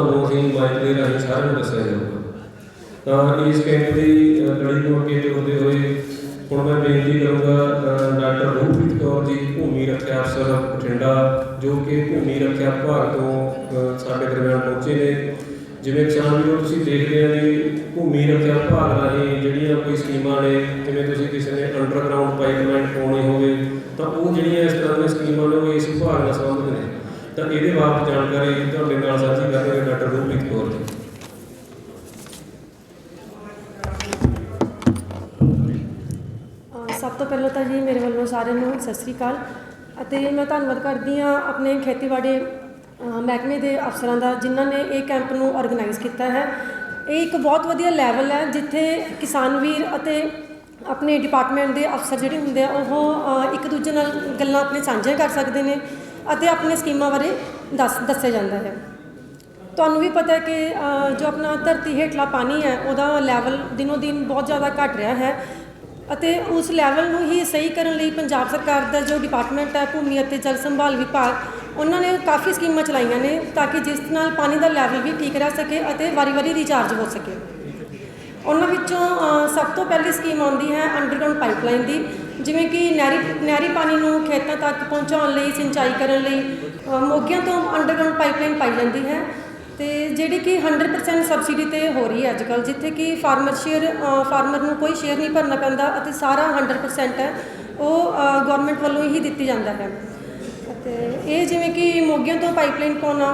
ਤੁਹਾਨੂੰ ਅਸੀਂ ਮਾਈਕ ਦੇ ਰਾਹੀਂ ਸਾਰਿਆਂ ਨੂੰ ਦੱਸਿਆ ਜਾਊਗਾ। ਤਾਂ ਇਸ ਕੈਂਪ ਦੀ ਲੜੀ ਨੂੰ ਅੱਗੇ ਤੋਰਦੇ ਹੋਏ ਹੁਣ ਮੈਂ ਬੇਨਤੀ ਕਰੂੰਗਾ ਡਾਕਟਰ ਰੂਪਪ੍ਰੀਤ ਕੌਰ ਜੀ ਭੂਮੀ ਰੱਖਿਆ ਅਫਸਰ ਬਠਿੰਡਾ, ਜੋ ਕਿ ਭੂਮੀ ਰੱਖਿਆ ਵਿਭਾਗ ਤੋਂ ਸਾਡੇ ਦਰਮਿਆਨ ਪਹੁੰਚੇ ਨੇ। ਜਿਵੇਂ ਕਿਸਾਨ ਵੀਰੋ ਤੁਸੀਂ ਦੇਖ ਰਹੇ ਹੋ ਜੀ ਭੂਮੀ ਰੱਖਿਆ ਵਿਭਾਗ ਰਾਹੀਂ ਜਿਹੜੀਆਂ ਕੋਈ ਸਕੀਮਾਂ ਨੇ, ਜਿਵੇਂ ਤੁਸੀਂ ਕਿਸੇ ਨੇ ਅੰਡਰਗਰਾਉਂਡ ਪਾਈਪਲਾਈਨ ਪਾਉਣੀ ਹੋਵੇ, ਤਾਂ ਉਹ ਜਿਹੜੀਆਂ ਇਸ ਤਰ੍ਹਾਂ ਦੀਆਂ ਸਕੀਮਾਂ ਨੇ, ਉਹ ਇਸ ਵਿਭਾਗ ਨਾਲ ਸੰਬੰਧਿਤ ਨੇ। ਤਾਂ ਇਹਦੇ ਬਾਬਤ ਜਾਣਕਾਰੀ ਤੁਹਾਡੇ ਨਾਲ ਸਾਂਝੀ ਕਰਨਗੇ ਡਾਕਟਰ ਰੂਪਪ੍ਰੀਤ ਕੌਰ ਜੀ ਅਹ ਸਭ ਤੋਂ ਪਹਿਲਾਂ ਤਾਂ ਜੀ ਮੇਰੇ ਵੱਲੋਂ ਸਾਰਿਆਂ ਨੂੰ ਸਤਿ ਸ੍ਰੀ ਅਕਾਲ। ਅਤੇ ਮੈਂ ਧੰਨਵਾਦ ਕਰਦੀ ਹਾਂ ਆਪਣੇ ਖੇਤੀਬਾੜੀ ਮਹਿਕਮੇ ਦੇ ਅਫਸਰਾਂ ਦਾ, ਜਿਨ੍ਹਾਂ ਨੇ ਇਹ ਕੈਂਪ ਨੂੰ ਆਰਗੇਨਾਈਜ਼ ਕੀਤਾ ਹੈ। ਇਹ ਇੱਕ ਬਹੁਤ ਵਧੀਆ ਲੈਵਲ ਹੈ, ਜਿੱਥੇ ਕਿਸਾਨ ਵੀਰ ਅਤੇ ਆਪਣੇ ਡਿਪਾਰਟਮੈਂਟ ਦੇ ਅਫਸਰ ਜਿਹੜੇ ਹੁੰਦੇ ਆ, ਉਹ ਇੱਕ ਦੂਜੇ ਨਾਲ ਗੱਲਾਂ ਆਪਣੇ ਸਾਂਝੀਆਂ ਕਰ ਸਕਦੇ ਨੇ ਅਤੇ ਆਪਣੇ ਸਕੀਮਾਂ ਬਾਰੇ ਦੱਸ, ਦੱਸਿਆ ਜਾਂਦਾ ਹੈ। ਤੁਹਾਨੂੰ ਵੀ ਪਤਾ ਹੈ ਕਿ ਜੋ ਆਪਣਾ ਧਰਤੀ ਹੇਠਲਾ ਪਾਣੀ ਹੈ, ਉਹਦਾ ਲੈਵਲ ਦਿਨੋ ਦਿਨ ਬਹੁਤ ਜ਼ਿਆਦਾ ਘਟ ਰਿਹਾ ਹੈ। ਅਤੇ ਉਸ ਲੈਵਲ ਨੂੰ ਹੀ ਸਹੀ ਕਰਨ ਲਈ ਪੰਜਾਬ ਸਰਕਾਰ ਦਾ ਜੋ ਡਿਪਾਰਟਮੈਂਟ ਹੈ, ਭੂਮੀ ਅਤੇ ਜਲ ਸੰਭਾਲ ਵਿਭਾਗ, ਉਹਨਾਂ ਨੇ ਕਾਫੀ ਸਕੀਮਾਂ ਚਲਾਈਆਂ ਨੇ ਤਾਂ ਕਿ ਜਿਸ ਨਾਲ ਪਾਣੀ ਦਾ ਲੈਵਲ ਵੀ ਠੀਕ ਰਹਿ ਸਕੇ ਅਤੇ ਵਾਰੀ-ਵਾਰੀ ਰੀਚਾਰਜ ਹੋ ਸਕੇ। ਉਹਨਾਂ ਵਿੱਚੋਂ ਸਭ ਤੋਂ ਪਹਿਲੀ ਸਕੀਮ ਆਉਂਦੀ ਹੈ ਅੰਡਰਗਰਾਉਂਡ ਪਾਈਪਲਾਈਨ ਦੀ, ਜਿਵੇਂ ਕਿ ਨਹਿਰੀ ਨਹਿਰੀ ਪਾਣੀ ਨੂੰ ਖੇਤਾਂ ਤੱਕ ਪਹੁੰਚਾਉਣ ਲਈ, ਸਿੰਚਾਈ ਕਰਨ ਲਈ ਮੋਗਿਆਂ ਤੋਂ ਅੰਡਰਗਰਾਉਂਡ ਪਾਈਪਲਾਈਨ ਪਾਈ ਜਾਂਦੀ ਹੈ। ਤੇ ਜਿਹੜੀ ਕਿ 100% ਸਬਸਿਡੀ ਤੇ ਹੋ ਰਹੀ ਹੈ ਅੱਜ ਅੱਜਕੱਲ ਜਿੱਥੇ ਕਿ ਫਾਰਮਰ ਸ਼ੇਅਰ ਫਾਰਮਰ ਨੂੰ ਕੋਈ ਸ਼ੇਅਰ ਨਹੀਂ ਭਰਨਾ ਪੈਂਦਾ ਅਤੇ ਸਾਰਾ 100% ਹੈ, ਉਹ ਗਵਰਨਮੈਂਟ ਵੱਲੋਂ ਹੀ ਦਿੱਤੀ ਜਾਂਦਾ ਹੈ। ਅਤੇ ਇਹ ਜਿਵੇਂ ਕਿ ਮੋਗਿਆਂ ਤੋਂ ਪਾਈਪਲਾਈਨ ਪਾਉਣਾ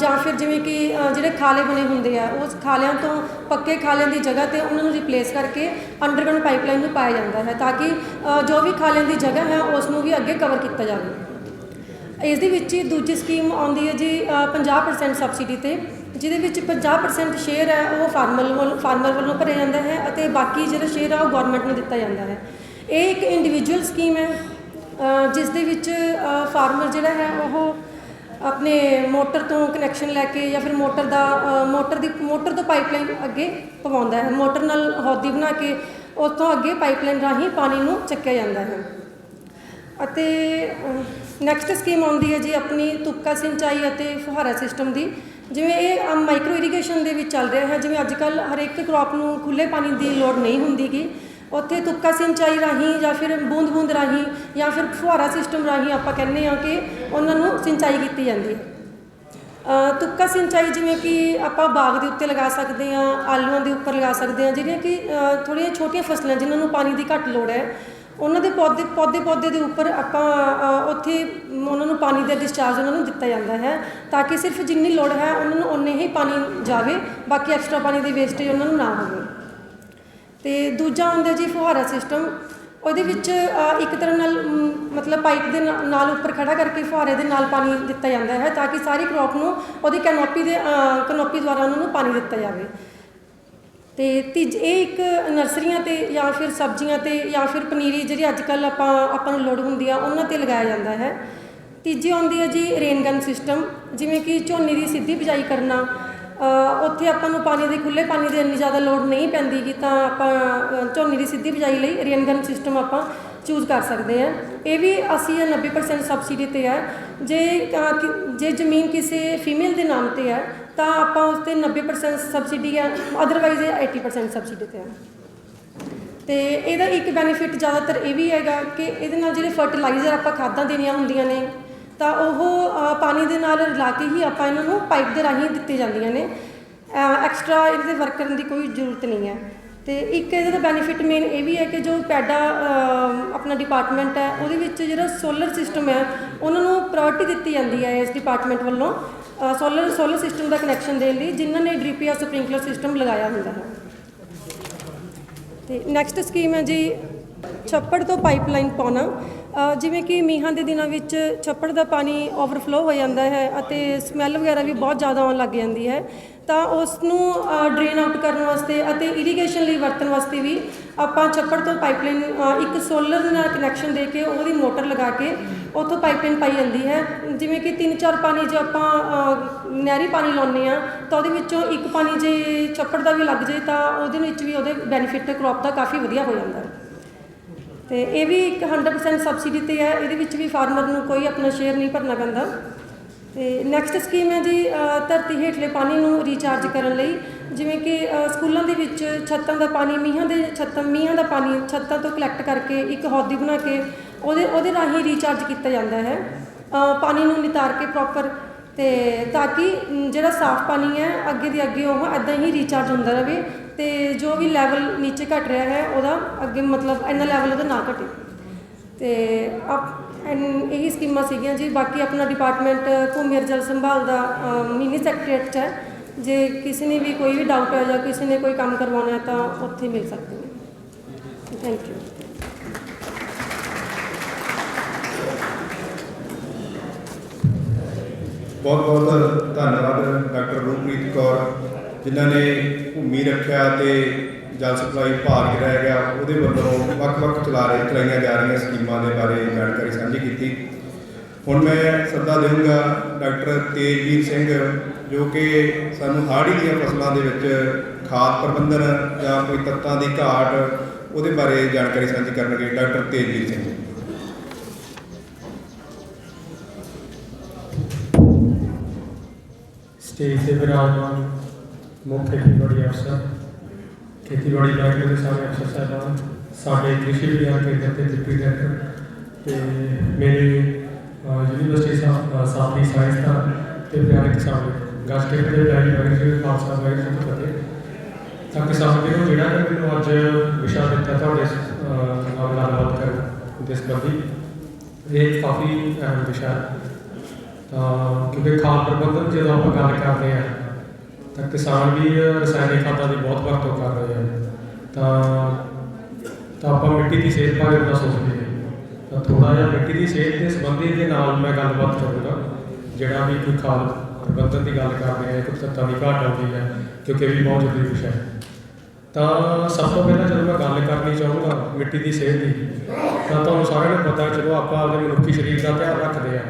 ਜਾਂ ਫਿਰ ਜਿਵੇਂ ਕਿ ਜਿਹੜੇ ਖਾਲੇ ਬਣੇ ਹੁੰਦੇ ਆ, ਉਸ ਖਾਲਿਆਂ ਤੋਂ ਪੱਕੇ ਖਾਲਿਆਂ ਦੀ ਜਗ੍ਹਾ ਤੇ ਉਹਨਾਂ ਨੂੰ ਰਿਪਲੇਸ ਕਰਕੇ ਅੰਡਰਗਰਾਉਂਡ ਪਾਈਪਲਾਈਨ ਨੂੰ ਪਾਇਆ ਜਾਂਦਾ ਹੈ, ਤਾਂ ਕਿ ਜੋ ਵੀ ਖਾਲਿਆਂ ਦੀ ਜਗ੍ਹਾ ਹੈ, ਉਸ ਨੂੰ ਵੀ ਅੱਗੇ ਕਵਰ ਕੀਤਾ ਜਾਵੇ। ਇਸ ਦੇ ਵਿੱਚ ਹੀ ਦੂਜੀ ਸਕੀਮ ਆਉਂਦੀ ਹੈ ਜੀ ਅ, 50% ਸਬਸਿਡੀ ਤੇ ਜਿਹਦੇ ਵਿੱਚ 50% ਸ਼ੇਅਰ ਹੈ ਉਹ ਫਾਰਮਰ ਵੱਲੋਂ ਫਾਰਮਰ ਵੱਲੋਂ ਭਰਿਆ ਜਾਂਦਾ ਹੈ ਅਤੇ ਬਾਕੀ ਜਿਹੜਾ ਸ਼ੇਅਰ ਆ ਉਹ ਗਵਰਨਮੈਂਟ ਨੂੰ ਦਿੱਤਾ ਜਾਂਦਾ ਹੈ। ਇਹ ਇੱਕ ਇੰਡੀਵਿਜੂਅਲ ਸਕੀਮ ਹੈ ਜਿਸ ਦੇ ਵਿੱਚ ਫਾਰਮਰ ਜਿਹੜਾ ਹੈ ਉਹ ਆਪਣੇ ਮੋਟਰ ਤੋਂ ਕਨੈਕਸ਼ਨ ਲੈ ਕੇ ਜਾਂ ਫਿਰ ਮੋਟਰ ਦਾ ਮੋਟਰ ਦੀ ਮੋਟਰ ਤੋਂ ਪਾਈਪਲਾਈਨ ਅੱਗੇ ਪਵਾਉਂਦਾ ਹੈ। ਮੋਟਰ ਨਾਲ ਹੌਦੀ ਬਣਾ ਕੇ ਉਸ ਤੋਂ ਅੱਗੇ ਪਾਈਪਲਾਈਨ ਰਾਹੀਂ ਪਾਣੀ ਨੂੰ ਚੱਕਿਆ ਜਾਂਦਾ ਹੈ। ਅਤੇ ਨੈਕਸਟ ਸਕੀਮ ਆਉਂਦੀ ਹੈ ਜੀ ਆਪਣੀ ਤੁਪਕਾ ਸਿੰਚਾਈ ਅਤੇ ਫੁਹਾਰਾ ਸਿਸਟਮ ਦੀ। ਜਿਵੇਂ ਇਹ ਮਾਈਕਰੋ ਇਰੀਗੇਸ਼ਨ ਦੇ ਵਿੱਚ ਚੱਲ ਰਿਹਾ ਹੈ। ਜਿਵੇਂ ਅੱਜ ਕੱਲ ਹਰੇਕ ਕ੍ਰੌਪ ਨੂੰ ਖੁੱਲੇ ਪਾਣੀ ਦੀ ਲੋੜ ਨਹੀਂ ਹੁੰਦੀਗੀ ਉੱਥੇ ਤੁਪਕਾ ਸਿੰਚਾਈ ਰਾਹੀਂ ਜਾਂ ਫਿਰ ਬੂੰਦ-ਬੂੰਦ ਰਾਹੀਂ ਜਾਂ ਫਿਰ ਫੁਹਾਰਾ ਸਿਸਟਮ ਰਾਹੀਂ ਆਪਾਂ ਕਹਿੰਦੇ ਆ ਕਿ ਉਹਨਾਂ ਨੂੰ ਸਿੰਚਾਈ ਕੀਤੀ ਜਾਂਦੀ ਹੈ। ਤੁਪਕਾ ਸਿੰਚਾਈ ਜਿਵੇਂ ਕਿ ਆਪਾਂ ਬਾਗ ਦੇ ਉੱਤੇ ਲਗਾ ਸਕਦੇ ਹਾਂ ਆਲੂਆਂ ਦੇ ਉੱਪਰ ਲਗਾ ਸਕਦੇ ਹਾਂ। ਜਿਹੜੀਆਂ ਕਿ ਅ, ਥੋੜ੍ਹੀਆਂ ਛੋਟੀਆਂ ਫਸਲਾਂ ਜਿਨ੍ਹਾਂ ਨੂੰ ਪਾਣੀ ਦੀ ਘੱਟ ਲੋੜ ਹੈ। ਉਹਨਾਂ ਦੇ ਪੌਦੇ ਪੌਦੇ ਪੌਦੇ ਦੇ ਉੱਪਰ ਆਪਾਂ ਉੱਥੇ ਉਹਨਾਂ ਨੂੰ ਪਾਣੀ ਦਾ ਡਿਸਚਾਰਜ ਉਹਨਾਂ ਨੂੰ ਦਿੱਤਾ ਜਾਂਦਾ ਹੈ ਤਾਂ ਕਿ ਸਿਰਫ ਜਿੰਨੀ ਲੋੜ ਹੈ ਉਹਨਾਂ ਨੂੰ ਉਨੇ ਹੀ ਪਾਣੀ ਜਾਵੇ, ਬਾਕੀ ਐਕਸਟਰਾ ਪਾਣੀ ਦੀ ਵੇਸਟੇਜ ਉਹਨਾਂ ਨੂੰ ਨਾ ਹੋਵੇ। ਤੇ ਦੂਜਾ ਹੁੰਦਾ ਜੀ ਫੁਹਾਰਾ ਸਿਸਟਮ ਉਹਦੇ ਵਿੱਚ ਇੱਕ ਤਰ੍ਹਾਂ ਨਾਲ ਮਤਲਬ ਪਾਈਪ ਦੇ ਨਾ- ਨਾਲ ਉੱਪਰ ਖੜਾ ਕਰਕੇ ਫੁਹਾਰੇ ਦੇ ਨਾਲ ਪਾਣੀ ਦਿੱਤਾ ਜਾਂਦਾ ਹੈ ਤਾਂ ਕਿ ਸਾਰੀ ਕ੍ਰੌਪ ਨੂੰ ਉਹਦੀ ਕੈਨੋਪੀ ਦੇ ਕੈਨੋਪੀ ਦੁਆਰਾ ਉਹਨਾਂ ਨੂੰ ਪਾਣੀ ਦਿੱਤਾ ਜਾਵੇ। ਤੇ ਤੀਜ, ਇਹ ਇੱਕ ਨਰਸਰੀਆਂ ਤੇ ਜਾਂ ਫਿਰ ਸਬਜ਼ੀਆਂ ਤੇ ਜਾਂ ਫਿਰ ਪਨੀਰੀ ਜਿਹੜੀ ਅੱਜ ਕੱਲ ਆਪਾਂ ਆਪਾਂ ਨੂੰ ਲੋੜ ਹੁੰਦੀ ਆ, ਉਹਨਾਂ ਤੇ ਲਗਾਇਆ ਜਾਂਦਾ ਹੈ। ਤੀਜੀ ਆਉਂਦੀ ਹੈ ਜੀ ਰੇਨ ਗਨ ਸਿਸਟਮ ਜਿਵੇਂ ਕਿ ਝੋਨੇ ਦੀ ਸਿੱਧੀ ਬਿਜਾਈ ਕਰਨਾ। ਉੱਥੇ ਆਪਾਂ ਨੂੰ ਪਾਣੀ ਦੇ ਖੁੱਲੇ ਪਾਣੀ ਦੀ ਇੰਨੀ ਜ਼ਿਆਦਾ ਲੋੜ ਨਹੀਂ ਪੈਂਦੀ ਕਿ ਤਾਂ ਆਪਾਂ ਝੋਨੇ ਦੀ ਸਿੱਧੀ ਬਿਜਾਈ ਲਈ ਰੇਨ ਗਨ ਸਿਸਟਮ ਆਪਾਂ ਚੂਜ਼ ਕਰ ਸਕਦੇ ਹਾਂ। ਇਹ ਵੀ 80 ਜਾਂ 90% ਸਬਸਿਡੀ ਤੇ ਹੈ। ਜੇ ਜੇ ਜ਼ਮੀਨ ਕਿਸੇ ਫੀਮੇਲ ਦੇ ਨਾਮ ਤੇ ਹੈ ਤਾਂ ਆਪਾਂ ਉਸ ਤੇ 90% ਸਬਸਿਡੀ ਹੈ ਅਦਰਵਾਈਜ਼ ਇਹ 80% ਸਬਸਿਡੀ ਤੇ ਹੈ ਤੇ ਇਹਦਾ ਇੱਕ ਬੈਨੀਫਿਟ ਜ਼ਿਆਦਾਤਰ ਇਹ ਵੀ ਹੈਗਾ ਕਿ ਇਹਦੇ ਨਾਲ ਜਿਹੜੇ ਫਰਟੀਲਾਈਜ਼ਰ ਆਪਾਂ ਖਾਦਾਂ ਦੇਣੀਆਂ ਹੁੰਦੀਆਂ ਨੇ, ਤਾਂ ਉਹ ਪਾਣੀ ਦੇ ਨਾਲ ਰਲਾ ਕੇ ਹੀ ਆਪਾਂ ਇਹਨਾਂ ਨੂੰ ਪਾਈਪ ਦੇ ਰਾਹੀਂ ਦਿੱਤੇ ਜਾਂਦੀਆਂ ਨੇ। ਐਕਸਟਰਾ ਇਹਦੇ ਤੇ ਵਰਕ ਕਰਨ ਦੀ ਕੋਈ ਜ਼ਰੂਰਤ ਨਹੀਂ ਹੈ। ਤੇ ਇੱਕ ਇਹਦਾ ਬੈਨੀਫਿਟ ਮੇਨ ਇਹ ਵੀ ਹੈ ਕਿ ਜੋ ਪੈਡਾ ਆਪਣਾ ਡਿਪਾਰਟਮੈਂਟ ਹੈ, ਉਹਦੇ ਵਿੱਚ ਜਿਹੜਾ ਸੋਲਰ ਸਿਸਟਮ ਹੈ, ਉਹਨਾਂ ਨੂੰ ਪ੍ਰਾਇੋਰਟੀ ਦਿੱਤੀ ਜਾਂਦੀ ਹੈ ਇਸ ਡਿਪਾਰਟਮੈਂਟ ਵੱਲੋਂ। ਸੋਲਰ ਸੋਲਰ ਸਿਸਟਮ ਦਾ ਕਨੈਕਸ਼ਨ ਦੇਣ ਲਈ ਜਿਨ੍ਹਾਂ ਨੇ ਡ੍ਰਿਪ ਜਾਂ ਸਪ੍ਰਿੰਕਲਰ ਸਿਸਟਮ ਲਗਾਇਆ ਹੁੰਦਾ ਹੈ। ਤੇ ਨੈਕਸਟ ਸਕੀਮ ਹੈ ਜੀ ਛੱਪੜ ਤੋਂ ਪਾਈਪਲਾਈਨ ਪਾਉਣਾ। ਜਿਵੇਂ ਕਿ ਮੀਂਹਾਂ ਦੇ ਦਿਨਾਂ ਵਿੱਚ ਛੱਪੜ ਦਾ ਪਾਣੀ ਓਵਰਫਲੋ ਹੋ ਜਾਂਦਾ ਹੈ ਅਤੇ ਸਮੈਲ ਵਗੈਰਾ ਵੀ ਬਹੁਤ ਜ਼ਿਆਦਾ ਆਉਣ ਲੱਗ ਜਾਂਦੀ ਹੈ। ਤਾਂ ਉਸ ਨੂੰ ਡਰੇਨ ਆਊਟ ਕਰਨ ਵਾਸਤੇ ਅਤੇ ਇਰੀਗੇਸ਼ਨ ਲਈ ਵਰਤਣ ਵਾਸਤੇ ਵੀ ਆਪਾਂ ਛੱਪੜ ਤੋਂ ਪਾਈਪਲਾਈਨ ਇੱਕ ਸੋਲਰ ਦੇ ਨਾਲ ਕਨੈਕਸ਼ਨ ਦੇ ਕੇ ਉਹਦੀ ਮੋਟਰ ਲਗਾ ਕੇ ਉੱਥੋਂ ਪਾਈਪਲਾਈਨ ਪਾਈ ਜਾਂਦੀ ਹੈ। ਜਿਵੇਂ ਕਿ ਤਿੰਨ ਚਾਰ ਪਾਣੀ ਜੇ ਆਪਾਂ ਨਹਿਰੀ ਪਾਣੀ ਲਾਉਂਦੇ ਆ ਤਾਂ ਉਹਦੇ ਵਿੱਚੋਂ ਇੱਕ ਪਾਣੀ ਜੇ ਛੱਪੜ ਦਾ ਵੀ ਲੱਗ ਜੇ ਤਾਂ ਉਹਦੇ ਵਿੱਚ ਵੀ ਉਹਦੇ ਬੈਨੀਫਿਟ ਕ੍ਰੌਪ ਦਾ ਕਾਫੀ ਵਧੀਆ ਹੋ ਜਾਂਦਾ ਹੈ। ਤੇ ਇਹ ਵੀ ਇੱਕ 100% ਸਬਸਿਡੀ ਤੇ ਹੈ, ਇਹਦੇ ਵਿੱਚ ਵੀ ਫਾਰਮਰ ਨੂੰ ਕੋਈ ਆਪਣਾ ਸ਼ੇਅਰ ਨਹੀਂ ਭਰਨਾ ਪੈਂਦਾ। ਤੇ ਨੈਕਸਟ ਸਕੀਮ ਹੈ ਜੀ ਧਰਤੀ ਹੇਠਲੇ ਪਾਣੀ ਨੂੰ ਰੀਚਾਰਜ ਕਰਨ ਲਈ, ਜਿਵੇਂ ਕਿ ਸਕੂਲਾਂ ਦੇ ਵਿੱਚ ਛੱਤਾਂ ਦਾ ਪਾਣੀ, ਮੀਂਹਾਂ ਦੇ ਛੱਤਾਂ, ਮੀਂਹਾਂ ਦਾ ਪਾਣੀ ਛੱਤਾਂ ਤੋਂ ਕਲੈਕਟ ਕਰਕੇ ਇੱਕ ਹੌਦੀ ਬਣਾ ਕੇ ਉਹਦੇ ਉਹਦੇ ਰਾਹੀਂ ਰੀਚਾਰਜ ਕੀਤਾ ਜਾਂਦਾ ਹੈ। ਪਾਣੀ ਨੂੰ ਨਿਤਾਰ ਕੇ ਪ੍ਰੋਪਰ ਤੇ ਤਾਂ ਕਿ ਜਿਹੜਾ ਸਾਫ਼ ਪਾਣੀ ਹੈ, ਅੱਗੇ ਦੀ ਅੱਗੇ ਉਹ ਐਦਾਂ ਹੀ ਰੀਚਾਰਜ ਹੁੰਦਾ ਰਹੇ। ਤੇ ਜੋ ਵੀ ਲੈਵਲ ਨੀਚੇ ਘਟ ਰਿਹਾ ਹੈ, ਉਹਦਾ ਅੱਗੇ ਮਤਲਬ ਇੰਨਾ ਲੈਵਲ ਉਹਦਾ ਨਾ ਘਟੇ। ਤੇ ਆਪ ਐਨ- ਇਹੀ ਸਕੀਮਾਂ ਸੀਗੀਆਂ ਜੀ। ਬਾਕੀ ਆਪਣਾ ਡਿਪਾਰਟਮੈਂਟ ਭੂਮੀ ਜਲ ਸੰਭਾਲ ਦਾ ਮਿਨੀ ਸੈਕਟਰੀਏਟ 'ਚ ਹੈ। ਜੇ ਕਿਸੇ ਨੇ ਵੀ ਕੋਈ ਵੀ ਡਾਊਟ ਹੈ ਜਾਂ ਕਿਸੇ ਨੇ ਕੋਈ ਕੰਮ ਕਰਵਾਉਣਾ ਹੈ, ਤਾਂ ਉੱਥੇ ਮਿਲ ਸਕਦੇ ਨੇ। ਥੈਂਕ ਯੂ ਬਹੁਤ ਬਹੁਤ ਧੰਨਵਾਦ ਡਾਕਟਰ ਰੂਪ੍ਰੀਤ ਕੌਰ। ਜਿਨ੍ਹਾਂ ਨੇ ਭੂਮੀ ਰੱਖਿਆ ਤੇ ਜਲ ਸਪਲਾਈ ਭਾਗ ਰਹਿ ਗਿਆ ਉਹਦੇ ਵੱਲੋਂ ਵੱਖ-ਵੱਖ ਚਲਾ ਰਹੇ, ਚਲਾਈਆਂ ਜਾ ਰਹੀਆਂ ਸਕੀਮਾਂ ਦੇ ਬਾਰੇ ਜਾਣਕਾਰੀ ਸਾਂਝੀ ਕੀਤੀ। ਹੁਣ ਮੈਂ ਸੱਦਾ ਦੇਵਾਂਗਾ ਡਾਕਟਰ ਤੇਜਵੀਰ ਸਿੰਘ, ਜੋ ਕਿ ਸਾਨੂੰ ਹਾੜੀ ਦੀਆਂ ਫਸਲਾਂ ਦੇ ਵਿੱਚ ਖਾਦ ਪ੍ਰਬੰਧਨ ਜਾਂ ਕੋਈ ਤੱਤਾਂ ਦੀ ਘਾਟ, ਉਹਦੇ ਬਾਰੇ ਜਾਣਕਾਰੀ ਸਾਂਝੀ ਕਰਨਗੇ ਡਾਕਟਰ ਤੇਜਵੀਰ ਸਿੰਘ। ਸਟੇਜ ਤੇ ਵਿਰਾਜਮਾਨ ਮੁੱਖ ਖੇਤੀਬਾੜੀ ਅਫਸਰ, ਖੇਤੀਬਾੜੀ ਮਹਿਕਮੇ ਦੇ ਸਾਰੇ ਅਫਸਰ ਸਾਹਿਬਾਨ, ਸਾਡੇ ਕ੍ਰਿਸ਼ੀ ਵਿਗਿਆਨ ਕੇਂਦਰ ਦੇ ਡਿਪਟੀ ਡਾਇਰੈਕਟਰ ਤੇ ਮੇਰੇ ਯੂਨੀਵਰਸਿਟੀ ਸਾ- ਸਾਥੀ ਸਾਇੰਸ ਤੇ ਪਿਆਰੇ ਕਿਸਾਨ ਗਸਟੇ ਦੇ ਡਾਇਰੀ ਮੈਨੇਜਰ ਖਾਲਸਾ, ਵਾਹਿਗੁਰੂ ਜੀ ਕੀ ਫਤਿਹ। ਤਾਂ ਕਿਸਾਨ ਵੀਰੋ, ਜਿਹੜਾ ਕਿ ਮੈਨੂੰ ਅੱਜ ਵਿਸ਼ਾ ਦਿੱਤਾ ਤੁਹਾਡੇ ਨਾਲ ਗੱਲਬਾਤ ਕਰਨ ਦੇ ਸੰਬੰਧੀ, ਇਹ ਕਾਫੀ ਅਹਿਮ ਵਿਸ਼ਾ ਹੈ। ਤਾਂ ਕਿਉਂਕਿ ਖਾਦ ਪ੍ਰਬੰਧਨ ਜਦੋਂ ਆਪਾਂ ਗੱਲ ਕਰਦੇ ਹਾਂ ਤਾਂ ਕਿਸਾਨ ਵੀ, ਰਸਾਇਣਿਕ ਖਾਦਾਂ ਦੀ ਬਹੁਤ ਵਰਤੋਂ ਕਰ ਰਹੇ ਹਨ। ਤਾਂ ਤਾਂ ਆਪਾਂ ਮਿੱਟੀ ਦੀ ਸਿਹਤ ਬਾਰੇ ਨਾ ਸੋਚਦੇ ਹਾਂ। ਤਾਂ ਥੋੜਾ ਜਿਹਾ ਮਿੱਟੀ ਦੀ ਸਿਹਤ ਦੇ ਸੰਬੰਧੀ ਦੇ ਨਾਲ ਮੈਂ ਗੱਲਬਾਤ ਕਰੂੰਗਾ। ਜਿਹੜਾ ਵੀ ਕੋਈ ਖਾਦ ਪ੍ਰਬੰਧਨ ਦੀ ਗੱਲ ਕਰਦੇ ਹਾਂ ਕੋਈ ਤੱਤਾਂ ਦੀ ਘਾਟ ਆਉਂਦੀ ਹੈ, ਕਿਉਂਕਿ ਵੀ ਬਹੁਤ ਜ਼ਰੂਰੀ ਵਿਸ਼ਾ ਹੈ। ਤਾਂ ਸਭ ਤੋਂ ਪਹਿਲਾਂ ਜਦੋਂ ਮੈਂ ਗੱਲ ਕਰਨੀ ਚਾਹੂੰਗਾ ਮਿੱਟੀ ਦੀ ਸਿਹਤ ਦੀ, ਤਾਂ ਤੁਹਾਨੂੰ ਸਾਰਿਆਂ ਨੂੰ ਪਤਾ ਚਲੋ ਆਪਾਂ ਆਪਣੇ ਮਨੁੱਖੀ ਸਰੀਰ ਦਾ ਧਿਆਨ ਰੱਖਦੇ ਆ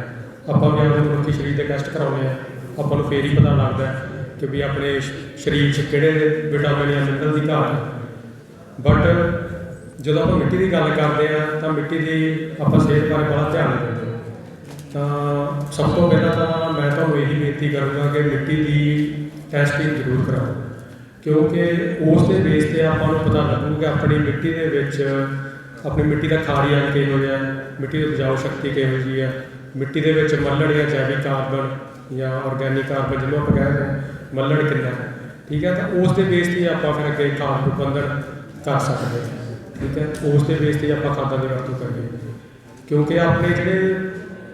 ਆਪਾਂ ਵੀ ਆਪਣੇ ਮਨੁੱਖੀ ਸਰੀਰ ਦੇ ਟੈਸਟ ਕਰਾਉਂਦੇ ਆ ਆਪਾਂ ਨੂੰ ਫੇਰ ਹੀ ਪਤਾ ਲੱਗਦਾ ਕਿ ਵੀ ਆਪਣੇ ਸ਼- ਸਰੀਰ 'ਚ ਕਿਹੜੇ ਵਿਟਾਮਿਨ ਜਾਂ ਮਿਨਰਲ ਦੀ ਘਾਟ ਹੈ ਬਟ ਜਦੋਂ ਆਪਾਂ ਮਿੱਟੀ ਦੀ ਗੱਲ ਕਰਦੇ ਆ, ਤਾਂ ਮਿੱਟੀ ਦੀ ਆਪਾਂ ਸਿਹਤ ਬਾਰੇ ਬੜਾ ਧਿਆਨ ਨਹੀਂ ਦਿੰਦੇ ਤਾਂ ਸਭ ਤੋਂ ਪਹਿਲਾਂ ਤਾਂ ਮੈਂ ਤੁਹਾਨੂੰ ਇਹੀ ਬੇਨਤੀ ਕਰੂੰਗਾ ਕਿ ਮਿੱਟੀ ਦੀ ਟੈਸਟਿੰਗ ਜ਼ਰੂਰ ਕਰਾਓ। ਕਿਉਂਕਿ ਉਸ ਦੇ ਬੇਸ ਤੇ ਆਪਾਂ ਨੂੰ ਪਤਾ ਲੱਗੂ ਕਿ ਆਪਣੀ ਮਿੱਟੀ ਦੇ ਵਿੱਚ, ਆਪਣੀ ਮਿੱਟੀ ਦਾ ਖਾਰੀਆਂ ਕਿਹੋ ਜਿਹਾ ਮਿੱਟੀ ਦੀ ਉਪਜਾਊ ਸ਼ਕਤੀ ਕਿਹੋ ਜਿਹੀ ਹੈ, ਮਿੱਟੀ ਦੇ ਵਿੱਚ ਮੱਲੜ ਜਾਂ ਜੈਵਿਕ ਕਾਰਬਨ ਜਾਂ ਆਰਗੈਨਿਕ ਕਾਰਬਨ ਜਿਹਨੂੰ ਆਪਾਂ ਕਹਿੰਦੇ ਹਾਂ ਮੱਲੜ ਕਿੰਨਾ ਹੈ। ਠੀਕ ਹੈ, ਤਾਂ ਉਸ ਦੇ ਬੇਸ ਤੇ ਆਪਾਂ ਫਿਰ ਅੱਗੇ ਖਾਦ ਪ੍ਰਬੰਧਨ ਕਰ ਸਕਦੇ ਹਾਂ। ਠੀਕ ਹੈ, ਉਸ ਦੇ ਬੇਸ ਤੇ ਆਪਾਂ ਖਾਦਾਂ ਦੀ ਵਰਤੋਂ ਕਰੀਏ। ਕਿਉਂਕਿ ਆਪਣੇ ਜਿਹੜੇ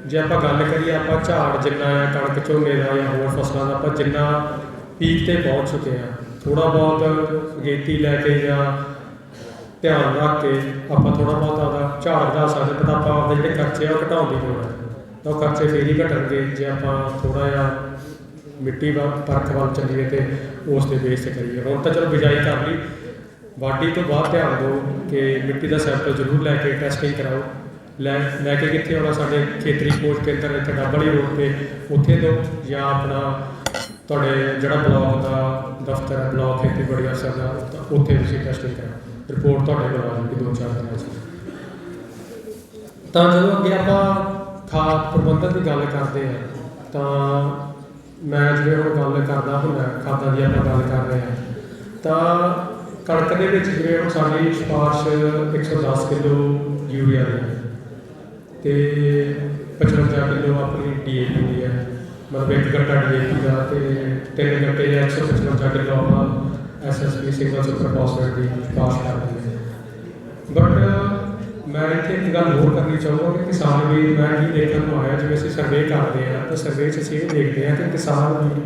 ਜੇ ਆਪਾਂ ਗੱਲ ਕਰੀਏ ਆਪਾਂ ਝਾੜ ਜਿੰਨਾ ਆ ਕਣਕ ਝੋਨੇ ਦਾ ਜਾਂ ਹੋਰ ਫਸਲਾਂ ਦਾ, ਆਪਾਂ ਜਿੰਨਾ ਪੀਕ ਤੇ ਪਹੁੰਚ ਚੁੱਕੇ ਆ ਥੋੜਾ ਬਹੁਤ ਗੇਤੀ ਲੈ ਕੇ ਜਾਂ ਧਿਆਨ ਰੱਖ ਕੇ ਆਪਾਂ ਥੋੜਾ ਬਹੁਤ ਆਦਾ ਝਾੜ ਦਾ ਸਕਦੇ ਪਰ ਆਪਾਂ ਆਪਦੇ ਜਿਹੜੇ ਖਰਚੇ ਆ ਉਹ ਘਟਾਉਣ ਦੀ ਲੋੜ ਹੈ। ਤਾਂ ਉਹ ਖਰਚੇ ਫੇਰ ਹੀ ਘਟਣਗੇ ਜੇ ਆਪਾਂ ਥੋੜਾ ਜਿਹਾ ਮਿੱਟੀ ਦਾ ਪਰਖ ਵੱਲ ਚੱਲੀਏ ਤੇ ਉਸ ਦੇ ਬੇਸ ਤੇ ਕਰੀਏ। ਹੁਣ ਤਾਂ ਚਲੋ ਬਿਜਾਈ ਕਰ ਲਈ। ਵਾਢੀ ਤੋਂ ਬਾਅਦ ਧਿਆਨ ਦਿਓ ਕਿ ਮਿੱਟੀ ਦਾ ਸੈਂਪਲ ਜ਼ਰੂਰ ਲੈ ਕੇ ਟੈਸਟਿੰਗ ਕਰਾਓ। ਲੈ ਲੈ ਕੇ ਕਿੱਥੇ ਆਉਣਾ ਸਾਡੇ ਖੇਤਰੀ ਖੋਜ ਕੇਂਦਰ ਇੱਥੇ ਡੱਬਲੀ ਰੋਡ ਤੇ, ਉੱਥੇ ਤੋਂ ਜਾਂ ਆਪਣਾ ਤੁਹਾਡੇ ਜਿਹੜਾ ਬਲਾਕ ਦਾ ਦਫ਼ਤਰ ਹੈ ਬਲਾਕ ਖੇਤੀਬਾੜੀ ਅਫਸਰ ਦਾ ਉੱਥੇ ਤੁਸੀਂ ਟੈਸਟਿੰਗ ਕਰਾਓ। ਰਿਪੋਰਟ ਤੁਹਾਡੇ ਕੋਲ ਆ ਜਾਊਗੀ ਦੋ ਚਾਰ ਦਿਨਾਂ 'ਚ ਤਾਂ ਜਦੋਂ ਅੱਗੇ ਆਪਾਂ ਖਾਦ ਪ੍ਰਬੰਧਨ ਦੀ ਗੱਲ ਕਰਦੇ ਹਾਂ, ਤਾਂ ਮੈਂ ਜਿਵੇਂ ਹੁਣ ਗੱਲ ਕਰਦਾ ਹੁੰਦਾ, ਖਾਦਾਂ ਦੀ ਆਪਾਂ ਗੱਲ ਕਰ ਰਹੇ ਹਾਂ। ਤਾਂ ਕਣਕ ਦੇ ਵਿੱਚ ਜਿਵੇਂ ਹੁਣ ਸਾਡੀ ਸਿਫਾਰਸ਼ 110 ਕਿਲੋ ਯੂਰੀਆ ਦੀ ਹੈ ਤੇ 55 ਕਿਲੋ ਆਪਣੀ ਡੀਏਪੀ ਦੀ ਹੈ। ਮਤਲਬ ਇੱਕ ਘੰਟਾ ਡੀਏਪੀ ਦਾ ਤੇ ਤਿੰਨ ਘੰਟੇ ਜਾਂ 155 ਕਿਲੋ ਆਪਾਂ ਐਸਐਸਪੀ ਸਿੰਗਲ ਸੁਪਰ ਫਾਸਫੇਟ ਦੀ ਸਿਫਾਰਸ਼ ਕਰਦੇ ਹਾਂ। ਬਟ ਮੈਂ ਇੱਥੇ ਇੱਕ ਗੱਲ ਹੋਰ ਕਰਨੀ ਚਾਹੂੰਗਾ ਕਿ ਕਿਸਾਨ ਵੀ ਮੈਂ ਕੀ ਦੇਖਣ ਨੂੰ ਆਇਆ, ਜਿਵੇਂ ਅਸੀਂ ਸਰਵੇ ਕਰਦੇ ਹਾਂ, ਤਾਂ ਸਰਵੇ 'ਚ ਅਸੀਂ ਇਹ ਦੇਖਦੇ ਹਾਂ ਕਿ ਕਿਸਾਨ ਵੀ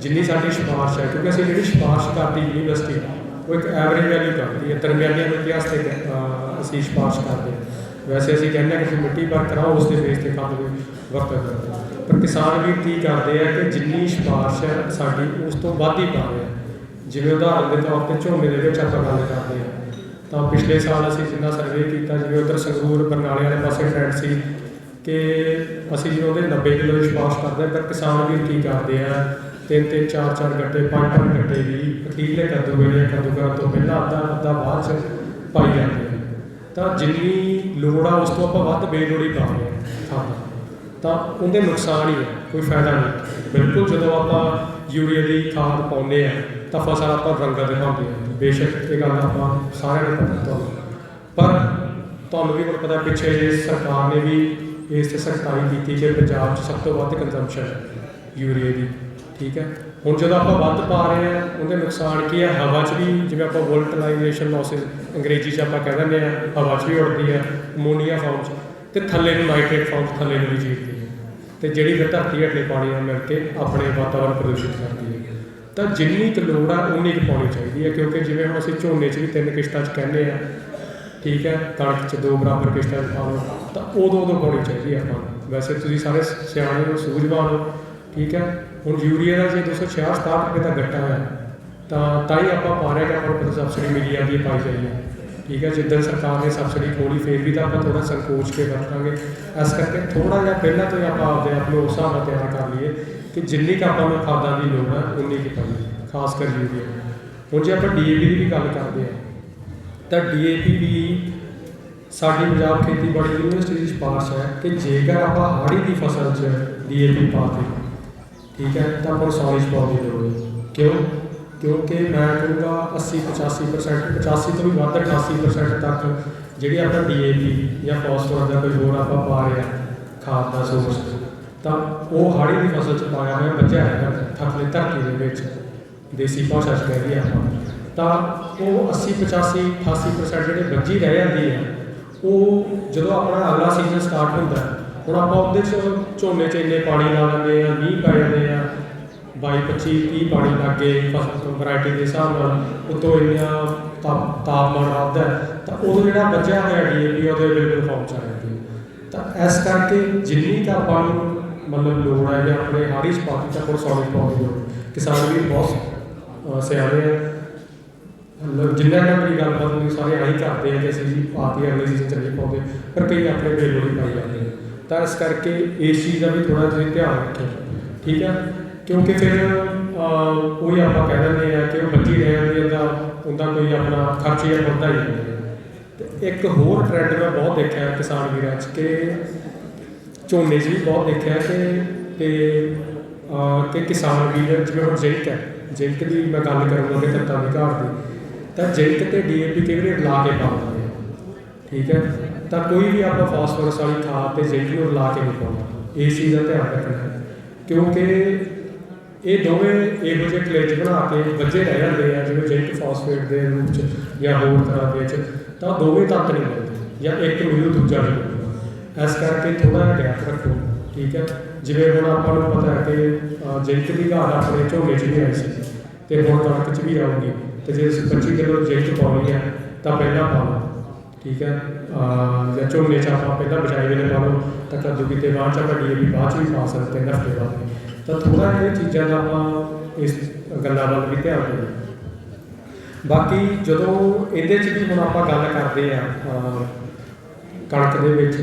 ਜਿੰਨੀ ਸਾਡੀ ਸਿਫਾਰਸ਼ ਹੈ, ਕਿਉਂਕਿ ਅਸੀਂ ਜਿਹੜੀ ਸਿਫਾਰਸ਼ ਕਰਦੀ ਯੂਨੀਵਰਸਿਟੀ ਉਹ ਇੱਕ ਐਵਰੇਜ ਵੈਲਿਊ ਕਰਦੀ ਹੈ ਦਰਮਿਆਨੀ ਅਨੁਕਿਆਸ ਤੇ ਅਸੀਂ ਸਿਫਾਰਸ਼ ਕਰਦੇ ਹਾਂ। ਵੈਸੇ ਅਸੀਂ ਕਹਿੰਦੇ ਹਾਂ ਕਿ ਮਿੱਟੀ ਵਰਤ ਕਰਾਓ ਉਸ ਦੇ ਬੇਸ ਤੇ ਖਾਦ ਵੀ ਕਰੋ ਪਰ ਕਿਸਾਨ ਵੀ ਕੀ ਕਰਦੇ ਆ ਕਿ ਜਿੰਨੀ ਸਿਫਾਰਿਸ਼ ਹੈ ਸਾਡੀ, ਉਸ ਤੋਂ ਵੱਧ ਹੀ ਪਾ ਰਹੇ ਜਿਵੇਂ ਉਦਾਹਰਨ ਦੇ ਤੌਰ ਤੇ ਝੋਨੇ ਦੇ ਵਿੱਚ ਆਪਾਂ ਗੱਲ ਕਰਦੇ ਆ ਤਾਂ ਪਿਛਲੇ ਸਾਲ ਅਸੀਂ ਜਿੰਨਾ ਸਰਵੇ ਕੀਤਾ, ਜਿਵੇਂ ਉਧਰ ਸੰਗਰੂਰ, ਬਰਨਾਲੇ ਵਾਲੇ ਪਾਸੇ ਟ੍ਰੈਂਡ ਸੀ ਕਿ ਅਸੀਂ ਜਿਵੇਂ ਉਹਦੇ 90 ਕਿਲੋ ਵਿਸ਼ਵਾਸ ਕਰਦੇ ਹਾਂ ਪਰ ਕਿਸਾਨ ਵੀ ਕੀ ਕਰਦੇ ਆ। ਤਿੰਨ ਤਿੰਨ ਚਾਰ ਚਾਰ ਘੰਟੇ ਪੰਜ ਪੰਜ ਘੰਟੇ ਵੀ ਅਖੀਰਲੇ ਕੱਦੂ ਵੇਲੇ ਕੱਦੂ ਕਰਨ ਤੋਂ ਪਹਿਲਾਂ ਅੱਧਾ ਅੱਧਾ ਬਾਅਦ ਚ ਪਾਈ ਜਾਂਦੇ ਆ। ਤਾਂ ਜਿੰਨੀ ਲੋੜ ਆ, ਉਸ ਤੋਂ ਆਪਾਂ ਵੱਧ ਬੇਲੋੜੀ ਪਾ ਰਹੇ ਹਾਂ ਖਾਦ ਤਾਂ। ਉਹਦੇ ਨੁਕਸਾਨ ਹੀ ਹੈ ਕੋਈ ਫਾਇਦਾ ਨਹੀਂ। ਬਿਲਕੁਲ ਜਦੋਂ ਆਪਾਂ ਯੂਰੀਆ ਦੀ ਖਾਦ ਪਾਉਂਦੇ ਆ, ਤਾਂ ਫਸਲ ਆਪਾਂ ਰੰਗਾਂ ਦਿਖਾਉਂਦੇ ਆ। ਬੇਸ਼ੱਕ ਇਹ ਗੱਲ ਆਪਾਂ ਸਾਰਿਆਂ ਨੂੰ ਪਤਾ ਤੁਹਾਨੂੰ ਪਰ ਤੁਹਾਨੂੰ ਵੀ ਹੁਣ ਪਤਾ ਪਿੱਛੇ ਜੇ ਸਰਕਾਰ ਨੇ ਵੀ ਇਸ ਤੇ ਸਖਤਾਈ ਕੀਤੀ ਕਿ ਪੰਜਾਬ 'ਚ ਸਭ ਤੋਂ ਵੱਧ ਕੰਜ਼ੰਪਸ਼ਨ ਯੂਰੀਏ ਦੀ, ਠੀਕ ਹੈ? ਹੁਣ ਜਦੋਂ ਆਪਾਂ ਵੱਧ ਪਾ ਰਹੇ ਆ ਉਹਦੇ ਨੁਕਸਾਨ ਕੀ ਹੈ? ਹਵਾ 'ਚ ਵੀ ਜਿਵੇਂ ਆਪਾਂ ਵੋਲਟਲਾਈਜੇਸ਼ਨ ਲਾਸਸ ਅੰਗਰੇਜ਼ੀ 'ਚ ਆਪਾਂ ਕਹਿ ਦਿੰਦੇ ਆ ਹਵਾ 'ਚ ਵੀ ਉੱਡਦੀ ਹੈ ਅਮੋਨੀਆ ਫਾਰਮ 'ਚ। ਤੇ ਥੱਲੇ ਨੂੰ ਨਾਈਟ੍ਰੇਟ ਫਾਰਮ 'ਚ ਥੱਲੇ ਨੂੰ ਵੀ ਜੀਰਦੀ ਹੈ ਤੇ ਜਿਹੜੀ ਫਿਰ ਧਰਤੀ ਹੇਠਲੇ ਪਾਣੀ ਨਾਲ ਮਿਲ ਕੇ ਆਪਣੇ ਵਾਤਾਵਰਣ ਪ੍ਰਦੂਸ਼ਿਤ ਕਰਦੀ ਹੈ। ਤਾਂ ਜਿੰਨੀ ਕੁ ਲੋੜ ਆ, ਉਨੀ ਕੁ ਪਾਉਣੀ ਚਾਹੀਦੀ ਹੈ, ਕਿਉਂਕਿ ਜਿਵੇਂ ਹੁਣ ਅਸੀਂ ਝੋਨੇ 'ਚ ਵੀ ਤਿੰਨ ਕਿਸ਼ਤਾਂ 'ਚ ਕਹਿੰਦੇ ਆ, ਠੀਕ ਹੈ, ਕਣਕ 'ਚ ਦੋ ਬਰਾਬਰ ਕਿਸ਼ਤਾਂ 'ਚ ਪਾਓ ਤਾਂ ਉਦੋਂ ਉਦੋਂ ਪਾਉਣੀ ਚਾਹੀਦੀ ਹੈ ਆਪਾਂ ਨੂੰ। ਵੈਸੇ ਤੁਸੀਂ ਸਾਰੇ ਸਿਆਣੇ ਨੂੰ ਸੂਝਵਾਨ ਹੋ, ਠੀਕ ਹੈ, ਹੁਣ ਯੂਰੀਆ ਦਾ ਜੇ 266 ਰੁਪਏ ਦਾ ਗੱਟਾ ਹੈ ਤਾਂ ਤਾਂ ਹੀ ਆਪਾਂ ਪਾ ਰਹੇ ਹਾਂ ਆਪਾਂ ਨੂੰ ਸਬਸਿਡੀ ਮਿਲੀ ਜਾਂਦੀ ਹੈ ਪਾਈ ਜਾਈਏ, ਠੀਕ ਹੈ ਜਿੱਦਾਂ ਸਰਕਾਰ ਨੇ ਸਬਸਿਡੀ ਖੋਲੀ, ਫੇਰ ਵੀ ਤਾਂ ਆਪਾਂ ਥੋੜਾ ਸੰਕੋਚ ਕੇ ਵਰਤਾਂਗੇ ਇਸ ਕਰਕੇ ਥੋੜਾ ਜਿਹਾ ਪਹਿਲਾਂ ਤੋਂ ਹੀ ਆਪਾਂ ਆਪਦੇ ਆਪ ਨੂੰ ਉਸ ਹਿਸਾਬ ਨਾਲ ਤਿਆਰ ਕਰ ਲਈਏ ਕਿ ਜਿੰਨੀ ਕੁ ਆਪਾਂ ਨੂੰ ਖਾਦਾਂ ਦੀ ਲੋੜ ਹੈ ਉਨੀ ਕੁ ਪਾਈਏ ਖਾਸ ਕਰ ਯੂਰੀਆ ਹੁਣ ਜੇ ਆਪਾਂ ਡੀਏਪੀ ਦੀ ਵੀ ਗੱਲ ਕਰਦੇ ਹਾਂ ਤਾਂ ਡੀਏਪੀ ਵੀ ਸਾਡੀ ਪੰਜਾਬ ਖੇਤੀਬਾੜੀ ਯੂਨੀਵਰਸਿਟੀ ਦੀ ਸਿਫਾਰਿਸ਼ ਹੈ ਕਿ ਜੇਕਰ ਆਪਾਂ ਹਾੜੀ ਦੀ ਫਸਲ 'ਚ ਡੀਏਪੀ ਪਾ ਕੇ, ਠੀਕ ਹੈ, ਤਾਂ ਆਪਾਂ ਨੂੰ ਸੌਲਿਸ਼ ਪਾਉਣ ਦੀ ਲੋੜ ਹੈ। ਕਿਉਂ? ਕਿਉਂਕਿ ਮੈਂ ਕਹੂੰਗਾ 80 85% 85 ਤੋਂ ਵੀ ਵੱਧ 88% ਤੱਕ ਜਿਹੜੀ ਆਪਾਂ ਡੀਏਪੀ ਜਾਂ ਫਾਸਫੋਰਸ ਦਾ ਕੋਈ ਹੋਰ ਆਪਾਂ ਪਾ ਰਿਹਾ ਖਾਦ ਦਾ ਸੋਰਸ ਤਾਂ ਉਹ ਹਾੜੀ ਦੀ ਫਸਲ 'ਚ ਪਾਇਆ ਹੋਇਆ ਬੱਚਾ ਹੈਗਾ ਥੱਲੇ ਧਰਤੀ ਦੇ ਵਿੱਚ, ਦੇਸੀ ਭਾਸ਼ਾ 'ਚ ਕਹਿੰਦੇ ਆ ਆਪਾਂ। ਤਾਂ ਉਹ 80 85 88% ਜਿਹੜੇ ਬੱਜੀ ਰਹਿ ਜਾਂਦੀ ਹੈ ਉਹ ਜਦੋਂ ਆਪਣਾ ਅਗਲਾ ਸੀਜ਼ਨ ਸਟਾਰਟ ਹੁੰਦਾ, ਹੁਣ ਆਪਾਂ ਉਹਦੇ 'ਚ ਝੋਨੇ 'ਚ ਇੰਨੇ ਪਾਣੀ ਲਾ ਦਿੰਦੇ ਆ, ਮੀਂਹ ਪੈ ਜਾਂਦੇ ਆ 22 25 30 ਪਾਣੀ ਲੱਗੇ ਫਸਲ ਵੈਰਾਈਟੀ ਦੇ ਹਿਸਾਬ ਨਾਲ, ਉਤੋਂ ਇੰਨਾ ਤਾਪ- ਤਾਪਮਾਨ ਵੱਧਦਾ, ਤਾਂ ਉਦੋਂ ਜਿਹੜਾ ਬਚਿਆ ਹੋਇਆ ਡੀਏਪੀ ਉਹਦੇ ਅਵੇਲੇਬਲ ਫਾਰਮ ਚ ਆ ਜਾਂਦੀ ਹੈ ਤਾਂ ਇਸ ਕਰਕੇ ਜਿੰਨੀ ਤਾਂ ਆਪਾਂ ਨੂੰ ਮਤਲਬ ਲੋੜ ਹੈ ਜਾਂ ਆਪਣੇ ਹਾੜੀ ਸਪਾਤੀ ਤਾਂ ਕੋਲ ਸੌਲਿਡ ਪਾਉਣ ਦੀ ਕਿਸਾਨ ਵੀ ਬਹੁਤ ਸਿਆਣੇ ਆ। ਮਤਲਬ ਜਿੰਨਾ ਕੁ ਮੇਰੀ ਗੱਲਬਾਤ ਹੋਈ ਸਾਰੇ ਆਹੀ ਕਰਦੇ ਆ ਕਿ ਅਸੀਂ ਜੀ ਪਾਤੀ ਅਗਲੇ ਸੀਜ਼ਨ ਚ ਪਾਉਂਦੇ ਪਰ ਕਈ ਆਪਣੇ ਬੇਲੋੜੀ ਪਾਈ ਜਾਂਦੇ ਆ। ਤਾਂ ਇਸ ਕਰਕੇ ਇਸ ਚੀਜ਼ ਦਾ ਵੀ ਥੋੜਾ ਜਿਹਾ ਧਿਆਨ ਰੱਖੋ ਠੀਕ ਹੈ ਕਿਉਂਕਿ ਫਿਰ ਅਹ, ਉਹੀ ਆਪਾਂ ਕਹਿ ਦਿੰਦੇ ਆ ਕਿ ਉਹ ਬੱਜੀ ਰਹਿ ਜਾਂਦੀ ਹੈ ਤਾਂ ਉਹਦਾ ਕੋਈ ਆਪਣਾ ਖਰਚ ਹੀ ਵੱਧਦਾ ਹੀ ਜਾਂਦਾ ਹੈ। ਤੇ ਇੱਕ ਹੋਰ ਟ੍ਰੈਂਡ ਮੈਂ ਬਹੁਤ ਦੇਖਿਆ ਕਿਸਾਨ ਵੀਰਾਂ 'ਚ ਕਿ ਝੋਨੇ 'ਚ ਵੀ ਬਹੁਤ ਦੇਖਿਆ ਕਿ ਤੇ ਕਿ ਕਿਸਾਨ ਵੀਰ ਜਿਵੇਂ ਹੁਣ ਜਿੰਕ ਹੈ ਜਿੰਕ ਦੀ ਮੈਂ ਗੱਲ ਕਰੂੰਗਾ ਕਿ ਤੱਤਾਂ ਦੀ ਘਾਟ ਦੀ, ਤਾਂ ਜਿੰਕ ਤੇ ਡੀਏਪੀ ਕਈ ਵਾਰੀ ਲਾ ਕੇ ਪਾ ਦਿੰਦੇ ਆ, ਠੀਕ ਹੈ? ਤਾਂ ਕੋਈ ਵੀ ਆਪਾਂ ਫਾਸਫੋਰਸ ਵਾਲੀ ਖਾਦ ਤੇ ਜਿੰਕ ਨੂੰ ਲਾ ਕੇ ਨਹੀਂ ਪਾਉਂਦਾ ਇਸ ਚੀਜ਼ ਦਾ ਧਿਆਨ ਰੱਖਣਾ ਹੈ, ਕਿਉਂਕਿ ਇਹ ਦੋਵੇਂ ਇਹੋ ਜਿਹੇ ਕਲੇਜ ਬਣਾ ਕੇ ਬੱਚੇ ਰਹਿ ਜਾਂਦੇ ਆ, ਜਿਵੇਂ ਜਿੰਕ ਫਾਸਫੇਟ ਦੇ ਰੂਪ ਚ ਜਾਂ ਹੋਰ ਤਰ੍ਹਾਂ ਦੇ ਵਿੱਚ ਤਾਂ ਦੋਵੇਂ ਤੱਤ ਨਹੀਂ ਮਿਲਦੇ ਜਾਂ ਇੱਕ ਮਿਲੂ ਦੂਜਾ ਨਹੀਂ ਇਸ ਕਰਕੇ ਥੋੜਾ ਜਿਹਾ ਗੈਪ ਰੱਖੋ ਠੀਕ ਹੈ? ਜਿਵੇਂ ਹੁਣ ਆਪਾਂ ਨੂੰ ਪਤਾ ਹੈ ਕਿ ਅਹ, ਜਿੰਕ ਦੀ ਘਾਟ ਆਪਣੇ ਝੋਨੇ 'ਚ ਵੀ ਆਈ ਸੀ ਤੇ ਹੁਣ ਕਣਕ 'ਚ ਵੀ ਆਊਗੀ ਤੇ ਜੇ ਅਸੀਂ 25 ਕਿਲੋ ਜਿੰਕ ਪਾਉਣੀ ਹੈ ਤਾਂ ਪਹਿਲਾਂ ਪਾ ਲਓ ਠੀਕ ਹੈ? ਜਾਂ ਝੋਨੇ 'ਚ ਆਪਾਂ ਪਹਿਲਾਂ ਬਜਾਈ ਵੇਲੇ ਪਾ ਲਓ ਤਾਂ ਕੱਦੂ ਕੀਤੇ ਬਾਅਦ 'ਚ ਆਪਾਂ ਡੀਏਪੀ ਬਾਅਦ 'ਚ ਵੀ ਪਾ ਸਕਦੇ ਹਾਂ ਹਫ਼ਤੇ ਬਾਅਦ ਤਾਂ ਥੋੜਾ ਇਹ ਚੀਜ਼ਾਂ ਦਾ ਆਪਾਂ ਇਸ ਗੱਲਾਂ ਵੱਲ ਵੀ ਧਿਆਨ ਦੇਈਏ ਬਾਕੀ ਜਦੋਂ ਇਹਦੇ 'ਚ ਵੀ ਹੁਣ ਆਪਾਂ ਗੱਲ ਕਰਦੇ ਆ ਕਣਕ ਦੇ ਵਿੱਚ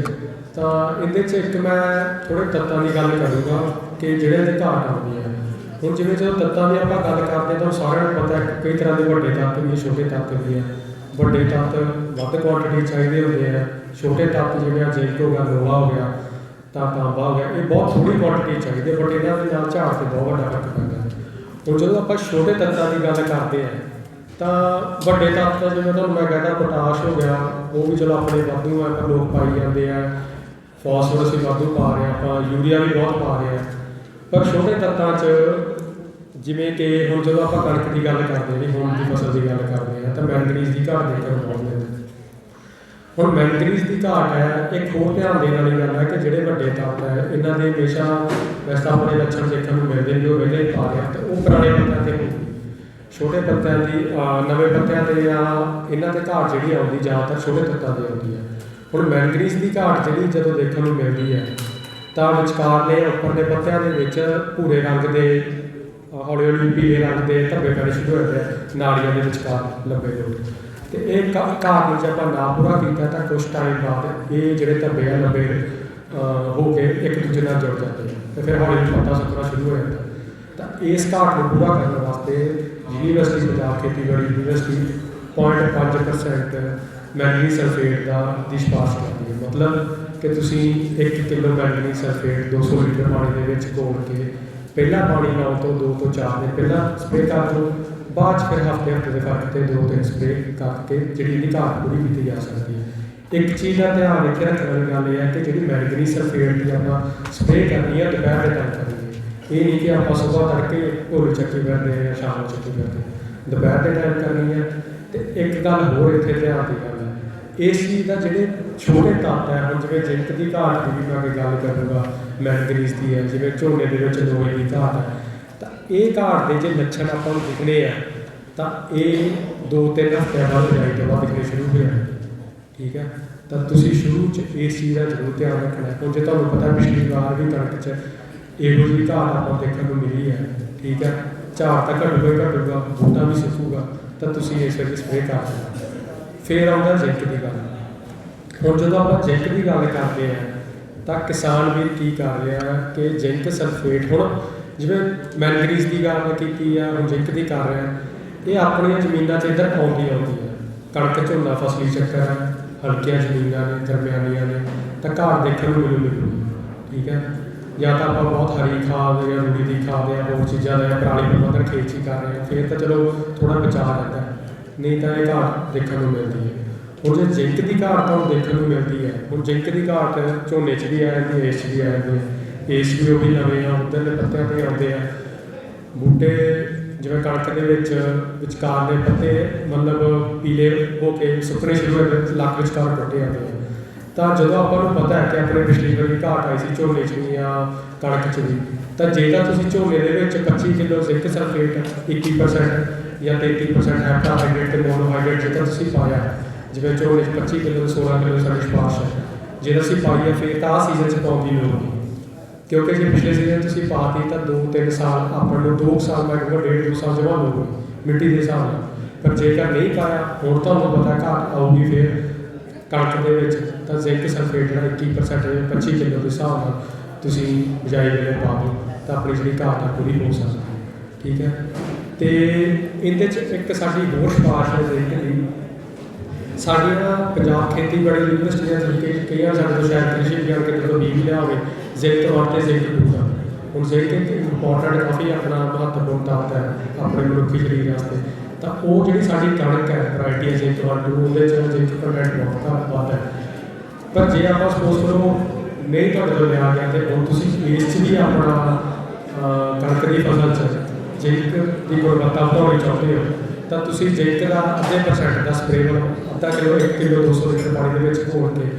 ਤਾਂ ਇਹਦੇ 'ਚ ਇੱਕ ਮੈਂ ਥੋੜੇ ਤੱਤਾਂ ਦੀ ਗੱਲ ਕਰੂੰਗਾ ਕਿ ਜਿਹੜੇ ਦੇ ਘਾਟ ਆਉਂਦੀ ਹੈ ਹੁਣ ਜਿਵੇਂ ਜਦੋਂ ਤੱਤਾਂ ਦੀ ਆਪਾਂ ਗੱਲ ਕਰਦੇ ਹਾਂ ਤਾਂ ਸਾਰਿਆਂ ਨੂੰ ਪਤਾ ਹੈ ਕਈ ਤਰ੍ਹਾਂ ਦੇ ਵੱਡੇ ਤੱਤ ਵੀ ਛੋਟੇ ਤੱਤ ਵੀ ਹੈ ਵੱਡੇ ਤੱਤ ਵੱਧ ਕੁਆਂਟੀਟੀ ਚਾਹੀਦੇ ਹੁੰਦੇ ਆ। ਛੋਟੇ ਤੱਤ ਜਿਹੜੇ ਆ ਜਿੰਕ ਹੋ ਗਿਆ ਲੋਹਾ ਹੋ ਗਿਆ, ਤਾਂ ਤਾਂਬਾ ਹੋ ਗਿਆ, ਇਹ ਬਹੁਤ ਥੋੜੀ ਕੁਆਂਟੀਟੀ ਚਾਹੀਦੀ ਬਟ ਇਹਨਾਂ ਦੇ ਨਾਲ ਝਾੜ ਤੇ ਬਹੁਤ ਵੱਡਾ ਫ਼ਰਕ ਪੈਂਦਾ। ਹੁਣ ਜਦੋਂ ਆਪਾਂ ਛੋਟੇ ਤੱਤਾਂ ਦੀ ਗੱਲ ਕਰਦੇ ਆ, ਤਾਂ ਵੱਡੇ ਤੱਤ ਤਾਂ ਜਿਵੇਂ ਤੁਹਾਨੂੰ ਮੈਂ ਕਹਿੰਦਾ, ਪੋਟਾਸ਼ ਹੋ ਗਿਆ, ਉਹ ਵੀ ਚਲੋ ਆਪਣੇ ਵਾਧੂ ਆ ਪਰ ਲੋਕ ਪਾਈ ਜਾਂਦੇ ਆ। ਫਾਸਫੋਰਸ ਵੀ ਵਾਧੂ ਪਾ ਰਹੇ ਆ ਆਪਾਂ ਯੂਰੀਆ ਵੀ ਬਹੁਤ ਪਾ ਰਹੇ ਆ ਪਰ ਛੋਟੇ ਤੱਤਾਂ 'ਚ ਜਿਵੇਂ ਕਿ ਹੁਣ ਜਦੋਂ ਆਪਾਂ ਕਣਕ ਦੀ ਗੱਲ ਕਰਦੇ ਹਾਂ ਹੁਣ ਦੀ ਫਸਲ ਦੀ ਗੱਲ ਕਰਦੇ ਆ ਤਾਂ ਮੈਂਗਨੀਜ਼ ਦੀ ਘਾਟ ਦੇਖਣ ਨੂੰ ਬਹੁਤ ਨੇ ਹੁਣ ਮੈਂਗਨੀਜ਼ ਦੀ ਘਾਟ ਹੈ ਇੱਕ ਹੋਰ ਧਿਆਨ ਦੇਣ ਵਾਲੀ ਗੱਲ ਹੈ ਕਿ ਜਿਹੜੇ ਵੱਡੇ ਤੱਤ ਹੈ, ਇਹਨਾਂ ਦੇ ਹਮੇਸ਼ਾ ਵੈਸਾ ਆਪਣੇ ਲੱਛਣ ਦੇਖਣ ਨੂੰ ਮਿਲਦੇ ਨੇ ਉਹ ਪਹਿਲੇ ਹੀ ਪਾ ਰਿਹਾ ਤੇ ਉਹ ਪੁਰਾਣੇ ਪੱਤਿਆਂ ਤੇ ਨਹੀਂ। ਛੋਟੇ ਪੱਤਿਆਂ ਦੀ ਨਵੇਂ ਪੱਤਿਆਂ ਤੇ ਜਾਂ ਇਹਨਾਂ ਤੇ ਘਾਟ ਜਿਹੜੀ ਆਉਂਦੀ, ਜ਼ਿਆਦਾਤਰ ਛੋਟੇ ਤੱਤਾਂ ਦੀ ਆਉਂਦੀ ਹੈ। ਹੁਣ ਮੈਂਗਨੀਜ਼ ਦੀ ਘਾਟ ਜਿਹੜੀ ਜਦੋਂ ਦੇਖਣ ਨੂੰ ਮਿਲਦੀ ਹੈ, ਤਾਂ ਵਿਚਕਾਰਲੇ ਉੱਪਰਲੇ ਪੱਤਿਆਂ ਦੇ ਵਿੱਚ ਭੂਰੇ ਰੰਗ ਦੇ, ਹੌਲੀ ਹੌਲੀ ਪੀਲੇ ਰੰਗ ਦੇ ਧੱਬੇ ਪੈਣੇ ਸ਼ੁਰੂ ਹੋ ਜਾਂਦੇ ਆ, ਨਾੜੀਆਂ ਦੇ ਵਿਚਕਾਰ ਲੰਬੇ ਲੋਕ ਤੇ ਇਹ ਘਾਟ ਨੂੰ ਜੇ ਆਪਾਂ ਨਾ ਪੂਰਾ ਕੀਤਾ ਤਾਂ ਕੁਝ ਟਾਈਮ ਬਾਅਦ ਇਹ ਜਿਹੜੇ ਧੱਬੇ ਆ, ਲੰਬੇ ਹੋ ਕੇ ਇੱਕ ਦੂਜੇ ਨਾਲ ਜੁੜ ਜਾਂਦੇ ਆ ਤੇ ਫਿਰ ਹੌਲੀ ਹੌਲੀ ਪੱਤਾ ਸੁੱਕਣਾ ਸ਼ੁਰੂ ਹੋ ਜਾਂਦਾ। ਤਾਂ ਇਸ ਘਾਟ ਨੂੰ ਪੂਰਾ ਕਰਨ ਵਾਸਤੇ ਯੂਨੀਵਰਸਿਟੀ ਪੰਜਾਬ ਖੇਤੀਬਾੜੀ ਯੂਨੀਵਰਸਿਟੀ 0.5% ਮੈਂਗਨੀਜ਼ ਸਲਫੇਟ ਦਾ ਦੀ ਸਿਫਾਰਿਸ਼ ਕਰਦੀ ਹੈ। ਮਤਲਬ ਕਿ ਤੁਸੀਂ 1 ਕਿਲੋ ਮੈਂਗਨੀਜ਼ ਸਲਫੇਟ 200 ਲੀਟਰ ਪਾਣੀ ਦੇ ਵਿੱਚ ਘੋਲ ਕੇ ਪਹਿਲਾ ਪਾਣੀ ਲਾਉਣ ਤੋਂ 2 ਤੋਂ 4 ਦਿਨ ਪਹਿਲਾਂ ਸਪਰੇਅ ਕਰ ਦਿਓ। ਬਾਅਦ 'ਚ ਫਿਰ ਹਫ਼ਤੇ ਹਫ਼ਤੇ ਦੇ ਫ਼ਰਕ ਤੇ ਦੋ ਤਿੰਨ ਸਪਰੇਅ ਕਰਕੇ ਜਿਹੜੀ ਇਹਦੀ ਪੂਰੀ ਕੀਤੀ ਜਾ ਸਕਦੀ ਹੈ। ਇੱਕ ਚੀਜ਼ ਦਾ ਧਿਆਨ ਇੱਥੇ ਰੱਖਣ ਵਾਲੀ ਗੱਲ ਇਹ ਹੈ ਕਿ ਜਿਹੜੀ ਮੈਂਗਨੀਜ਼ ਸਲਫੇਟ ਦੀ ਆਪਾਂ ਸਪਰੇਅ ਕਰਨੀ ਹੈ, ਦੁਪਹਿਰ ਦੇ ਟਾਈਮ ਕਰਨੀ ਹੈ। ਇਹ ਨਹੀਂ ਕਿ ਆਪਾਂ ਸਵੇਰ ਤੜਕੇ ਢੋਲ ਚੱਕੀ ਕਰਦੇ ਹਾਂ ਜਾਂ ਸ਼ਾਮ ਨੂੰ ਚੱਕੀ ਕਰਦੇ ਹਾਂ। ਦੁਪਹਿਰ ਦੇ ਟਾਈਮ ਕਰਨੀ ਹੈ। ਤੇ ਇੱਕ ਗੱਲ ਹੋਰ ਇੱਥੇ ਧਿਆਨ ਦੀ ਗੱਲ ਇਸ ਚੀਜ਼ ਦਾ ਜਿਹੜੇ ਛੋਟੇ ਤੱਤ ਹੈ, ਹੁਣ ਜਿਵੇਂ ਜ਼ਿੰਕ ਦੀ ਘਾਟ ਦੀ ਵੀ ਮੈਂ ਅੱਗੇ ਗੱਲ ਕਰੂੰਗਾ ਮੈਂਗਨੀਜ਼ ਦੀ ਹੈ, ਜਿਵੇਂ ਝੋਨੇ ਦੇ ਵਿੱਚ ਲੋਹੇ ਦੀ ਘਾਟ ਹੈ, ਤਾਂ ਇਹ ਘਾਟ ਦੇ ਜੇ ਲੱਛਣ ਆਪਾਂ ਨੂੰ ਦਿਖਣੇ ਆ, ਤਾਂ ਇਹ ਦੋ ਤਿੰਨ ਹਫ਼ਤਿਆਂ ਬਾਅਦ ਜਾਈ ਤੋਂ ਬਾਅਦ ਦਿਖਣੇ ਸ਼ੁਰੂ ਹੋ ਜਾਣਗੇ ਠੀਕ ਹੈ? ਤਾਂ ਤੁਸੀਂ ਸ਼ੁਰੂ ਚ ਇਸ ਚੀਜ਼ ਦਾ ਜ਼ਰੂਰ ਧਿਆਨ ਰੱਖਣਾ ਹੈ ਜੇ ਤੁਹਾਨੂੰ ਪਤਾ ਪਿਛਲੀ ਵਾਰ ਵੀ ਕਣਕ ਚ ਇਹੋ ਜਿਹੀ ਘਾਟ ਆਪਾਂ ਨੂੰ ਦੇਖਣ ਨੂੰ ਮਿਲੀ ਹੈ, ਠੀਕ ਹੈ? ਝਾੜ ਤਾਂ ਘਟੂਗਾ ਹੀ ਘਟੂਗਾ, ਬੂਟਾ ਵੀ ਸੁੱਕੂਗਾ, ਤਾਂ ਤੁਸੀਂ ਇਸ ਵੇਲੇ ਸਪਰੇਅ ਕਰ ਦਿਓ। ਫਿਰ ਆਉਂਦਾ ਜ਼ਿੰਕ ਦੀ ਗੱਲ। ਹੁਣ ਜਦੋਂ ਆਪਾਂ ਜ਼ਿੰਕ ਦੀ ਗੱਲ ਕਰਦੇ ਆ ਤਾਂ ਕਿਸਾਨ ਵੀਰ ਕੀ ਕਰ ਰਿਹਾ ਕਿ ਜ਼ਿੰਕ ਸਲਫੇਟ, ਹੁਣ ਜਿਵੇਂ ਮੈਂਗਨੀਜ਼ ਦੀ ਗੱਲ ਕੀਤੀ ਆ, ਹੁਣ ਜ਼ਿੰਕ ਦੀ ਕਰ ਰਿਹਾ, ਇਹ ਆਪਣੀਆਂ ਜ਼ਮੀਨਾਂ 'ਚ ਇੱਧਰ ਆਉਂਦੀ ਆਉਂਦੀ ਹੈ ਕਣਕ, ਝੋਨਾ, ਫਸਲੀ ਚੱਕਰ ਹੈ ਹਲਕੀਆਂ ਜ਼ਮੀਨਾਂ ਨੇ, ਦਰਮਿਆਨੀਆਂ ਨੇ, ਤਾਂ ਘਾਟ ਦੇਖਣ ਨੂੰ ਮਿਲੂ ਮਿਲੂ, ਠੀਕ ਹੈ? ਜਾਂ ਤਾਂ ਆਪਾਂ ਬਹੁਤ ਹਰੀ ਖਾਦ ਜਾਂ ਰੂੜੀ ਦੀ ਖਾਦ ਜਾਂ ਹੋਰ ਚੀਜ਼ਾਂ ਦਾ ਜਾਂ ਪਰਾਲੀ ਪ੍ਰਬੰਧਨ ਖੇਤ ਹੀ ਕਰ ਰਹੇ ਹਾਂ, ਫਿਰ ਤਾਂ ਚਲੋ ਥੋੜਾ ਬਚਾਅ ਰਹਿੰਦਾ। ਨਹੀਂ ਤਾਂ ਇਹ ਘਾਟ ਦੇਖਣ ਨੂੰ ਮਿਲਦੀ ਹੈ। ਹੁਣ ਜੇ ਜ਼ਿੰਕ ਦੀ ਘਾਟ ਤੁਹਾਨੂੰ ਦੇਖਣ ਨੂੰ ਮਿਲਦੀ ਹੈ। ਹੁਣ ਜ਼ਿੰਕ ਦੀ ਘਾਟ ਝੋਨੇ 'ਚ ਵੀ ਆ ਜਾਂਦੀ ਹੈ ਇਸ ਵੀ ਆ ਜਾਂਦੀ ਹੈ। ਇਸ ਵੀ ਉਹ ਵੀ ਨਵੇਂ ਆ ਉੱਧਰਲੇ ਪੱਤਿਆਂ ਤੇ ਆਉਂਦੇ ਆ। ਬੂਟੇ ਜਿਵੇਂ ਕਣਕ ਦੇ ਵਿੱਚ ਵਿਚਕਾਰਲੇ ਪੱਤੇ ਮਤਲਬ ਪੀਲੇ ਹੋ ਕੇ ਸੁੱਕਣੇ ਸ਼ੁਰੂ ਹੋ ਜਾਂਦੇ ਲੱਕ ਵਿਚਕਾਰ ਟੁੱਟੇ ਜਾਂਦੇ ਆ। ਤਾਂ ਜਦੋਂ ਆਪਾਂ ਨੂੰ ਪਤਾ ਹੈ ਕਿ ਆਪਣੇ ਪਿਛਲੀ ਵਾਰੀ ਘਾਟ ਆਈ ਸੀ ਝੋਨੇ 'ਚ ਵੀ ਜਾਂ ਕਣਕ 'ਚ ਵੀ ਤਾਂ ਜੇ ਤਾਂ ਤੁਸੀਂ ਝੋਨੇ ਦੇ ਵਿੱਚ 25 ਕਿਲੋ ਜ਼ਿੰਕ ਸਲਫੇਟ 21% ਜਾਂ 33% ਹੈਪਟਾਹਾਈਡਰੇਟ ਤੇ ਮੋਨੋਹਾਈਡਰੇਟ ਜੇ ਤੁਸੀਂ ਪਾਇਆ, ਜਿਵੇਂ ਝੋਨੇ 'ਚ 25 ਕਿਲੋ ਤੋਂ 16 ਕਿਲੋ ਸਾਡੀ ਸਿਫਾਰਿਸ਼ ਹੈ। ਜੇ ਅਸੀਂ ਪਾਈ ਫਿਰ ਤਾਂ ਆਹ ਸੀਜ਼ਨ 'ਚ ਪਾਉਂਦੀ ਲੋੜ ਕਿਉਂਕਿ ਜੇ ਪਿਛਲੇ ਸੀਜ਼ਨ ਤੁਸੀਂ ਪਾਤੀ ਤਾਂ 2-3 ਸਾਲ ਆਪਾਂ ਨੂੰ 2 ਸਾਲ ਮੈਂ ਕਹਿੰਦਾ ਡੇਢ 2 ਸਾਲ ਜਮਾ ਹੋਊਗੀ, ਮਿੱਟੀ ਦੇ ਹਿਸਾਬ ਨਾਲ। ਪਰ ਜੇਕਰ ਨਹੀਂ ਪਾਇਆ ਹੋਰ ਤੁਹਾਨੂੰ ਪਤਾ ਘਾਟ ਆਊਗੀ ਫਿਰ ਕਣਕ ਦੇ ਵਿੱਚ, ਤਾਂ ਜ਼ਿੰਕ ਸਲਫੇਟ ਜਿਹੜਾ 21% ਹੈ 25 ਕਿਲੋ ਦੇ ਹਿਸਾਬ ਨਾਲ ਤੁਸੀਂ ਬਿਜਾਈ ਵੇਲੇ ਪਾ ਦਿਓ, ਤਾਂ ਆਪਣੀ ਜਿਹੜੀ ਘਾਟ ਆ ਪੂਰੀ ਹੋ ਸਕਦੀ ਠੀਕ ਹੈ? ਤੇ ਇਹਦੇ ਚ ਇੱਕ ਸਾਡੀ ਹੋਰ ਸਿਫਾਰਿਸ਼ ਹੈ ਜ਼ਿੰਕ ਦੀ ਸਾਡੀਆਂ ਪੰਜਾਬ ਖੇਤੀਬਾੜੀ ਯੂਨੀਵਰਸਿਟੀਆਂ ਦੇ ਕਈਆਂ ਸਾਡੇ ਤੋਂ ਸ਼ਾਇਦ ਕ੍ਰਿਸ਼ੀ ਵਿਗਿਆਨ ਕੇਂਦਰ ਤੋਂ ਵੀ ਲਿਆ ਹੋਵੇ ਜ਼ਿੰਕ ਤੌਰ ਤੇ ਜ਼ਿੰਕ ਟੂ ਹੁਣ ਜ਼ਿੰਕ ਇੱਕ ਇੰਪੋਰਟੈਂਟ ਕਾਫੀ ਆਪਣਾ ਮਹੱਤਵਪੂਰਨ ਤੱਤ ਹੈ ਆਪਣੇ ਮਨੁੱਖੀ ਸਰੀਰ ਵਾਸਤੇ। ਤਾਂ ਉਹ ਜਿਹੜੀ ਸਾਡੀ ਕਣਕ ਹੈ ਵੈਰਾਈਟੀ ਹੈ ਜ਼ਿੰਕ ਵਨ ਉਹਦੇ ਚ ਜ਼ਿੰਕ ਕੰਟੈਂਟ ਬਹੁਤ ਘੱਟ ਵੱਧ ਹੈ। ਪਰ ਜੇ ਆਪਾਂ ਸਪੋਜ਼ ਕਰੋ, ਨਹੀਂ ਤੁਹਾਡੇ ਤੋਂ ਲਿਆ ਗਿਆ ਤੇ ਹੁਣ ਤੁਸੀਂ ਇਸ 'ਚ ਵੀ ਆਪਣਾ ਕਣਕ ਦੀ ਫਸਲ 'ਚ ਜੇਕ ਦੀ ਗੁਣਵੱਤਾ ਵਧਾਉਣੀ ਚਾਹੁੰਦੇ ਹੋ ਤਾਂ ਤੁਸੀਂ ਜੇਕ ਦਾ ਅੱਧੇ ਪਰਸੈਂਟ ਦਾ ਸਪਰੇਅ ਕਰੋ ਅੱਧਾ ਕਿਲੋ 1 ਕਿਲੋ 200 ਲੀਟਰ ਪਾਣੀ ਦੇ ਵਿੱਚ ਘੋਲ ਕੇ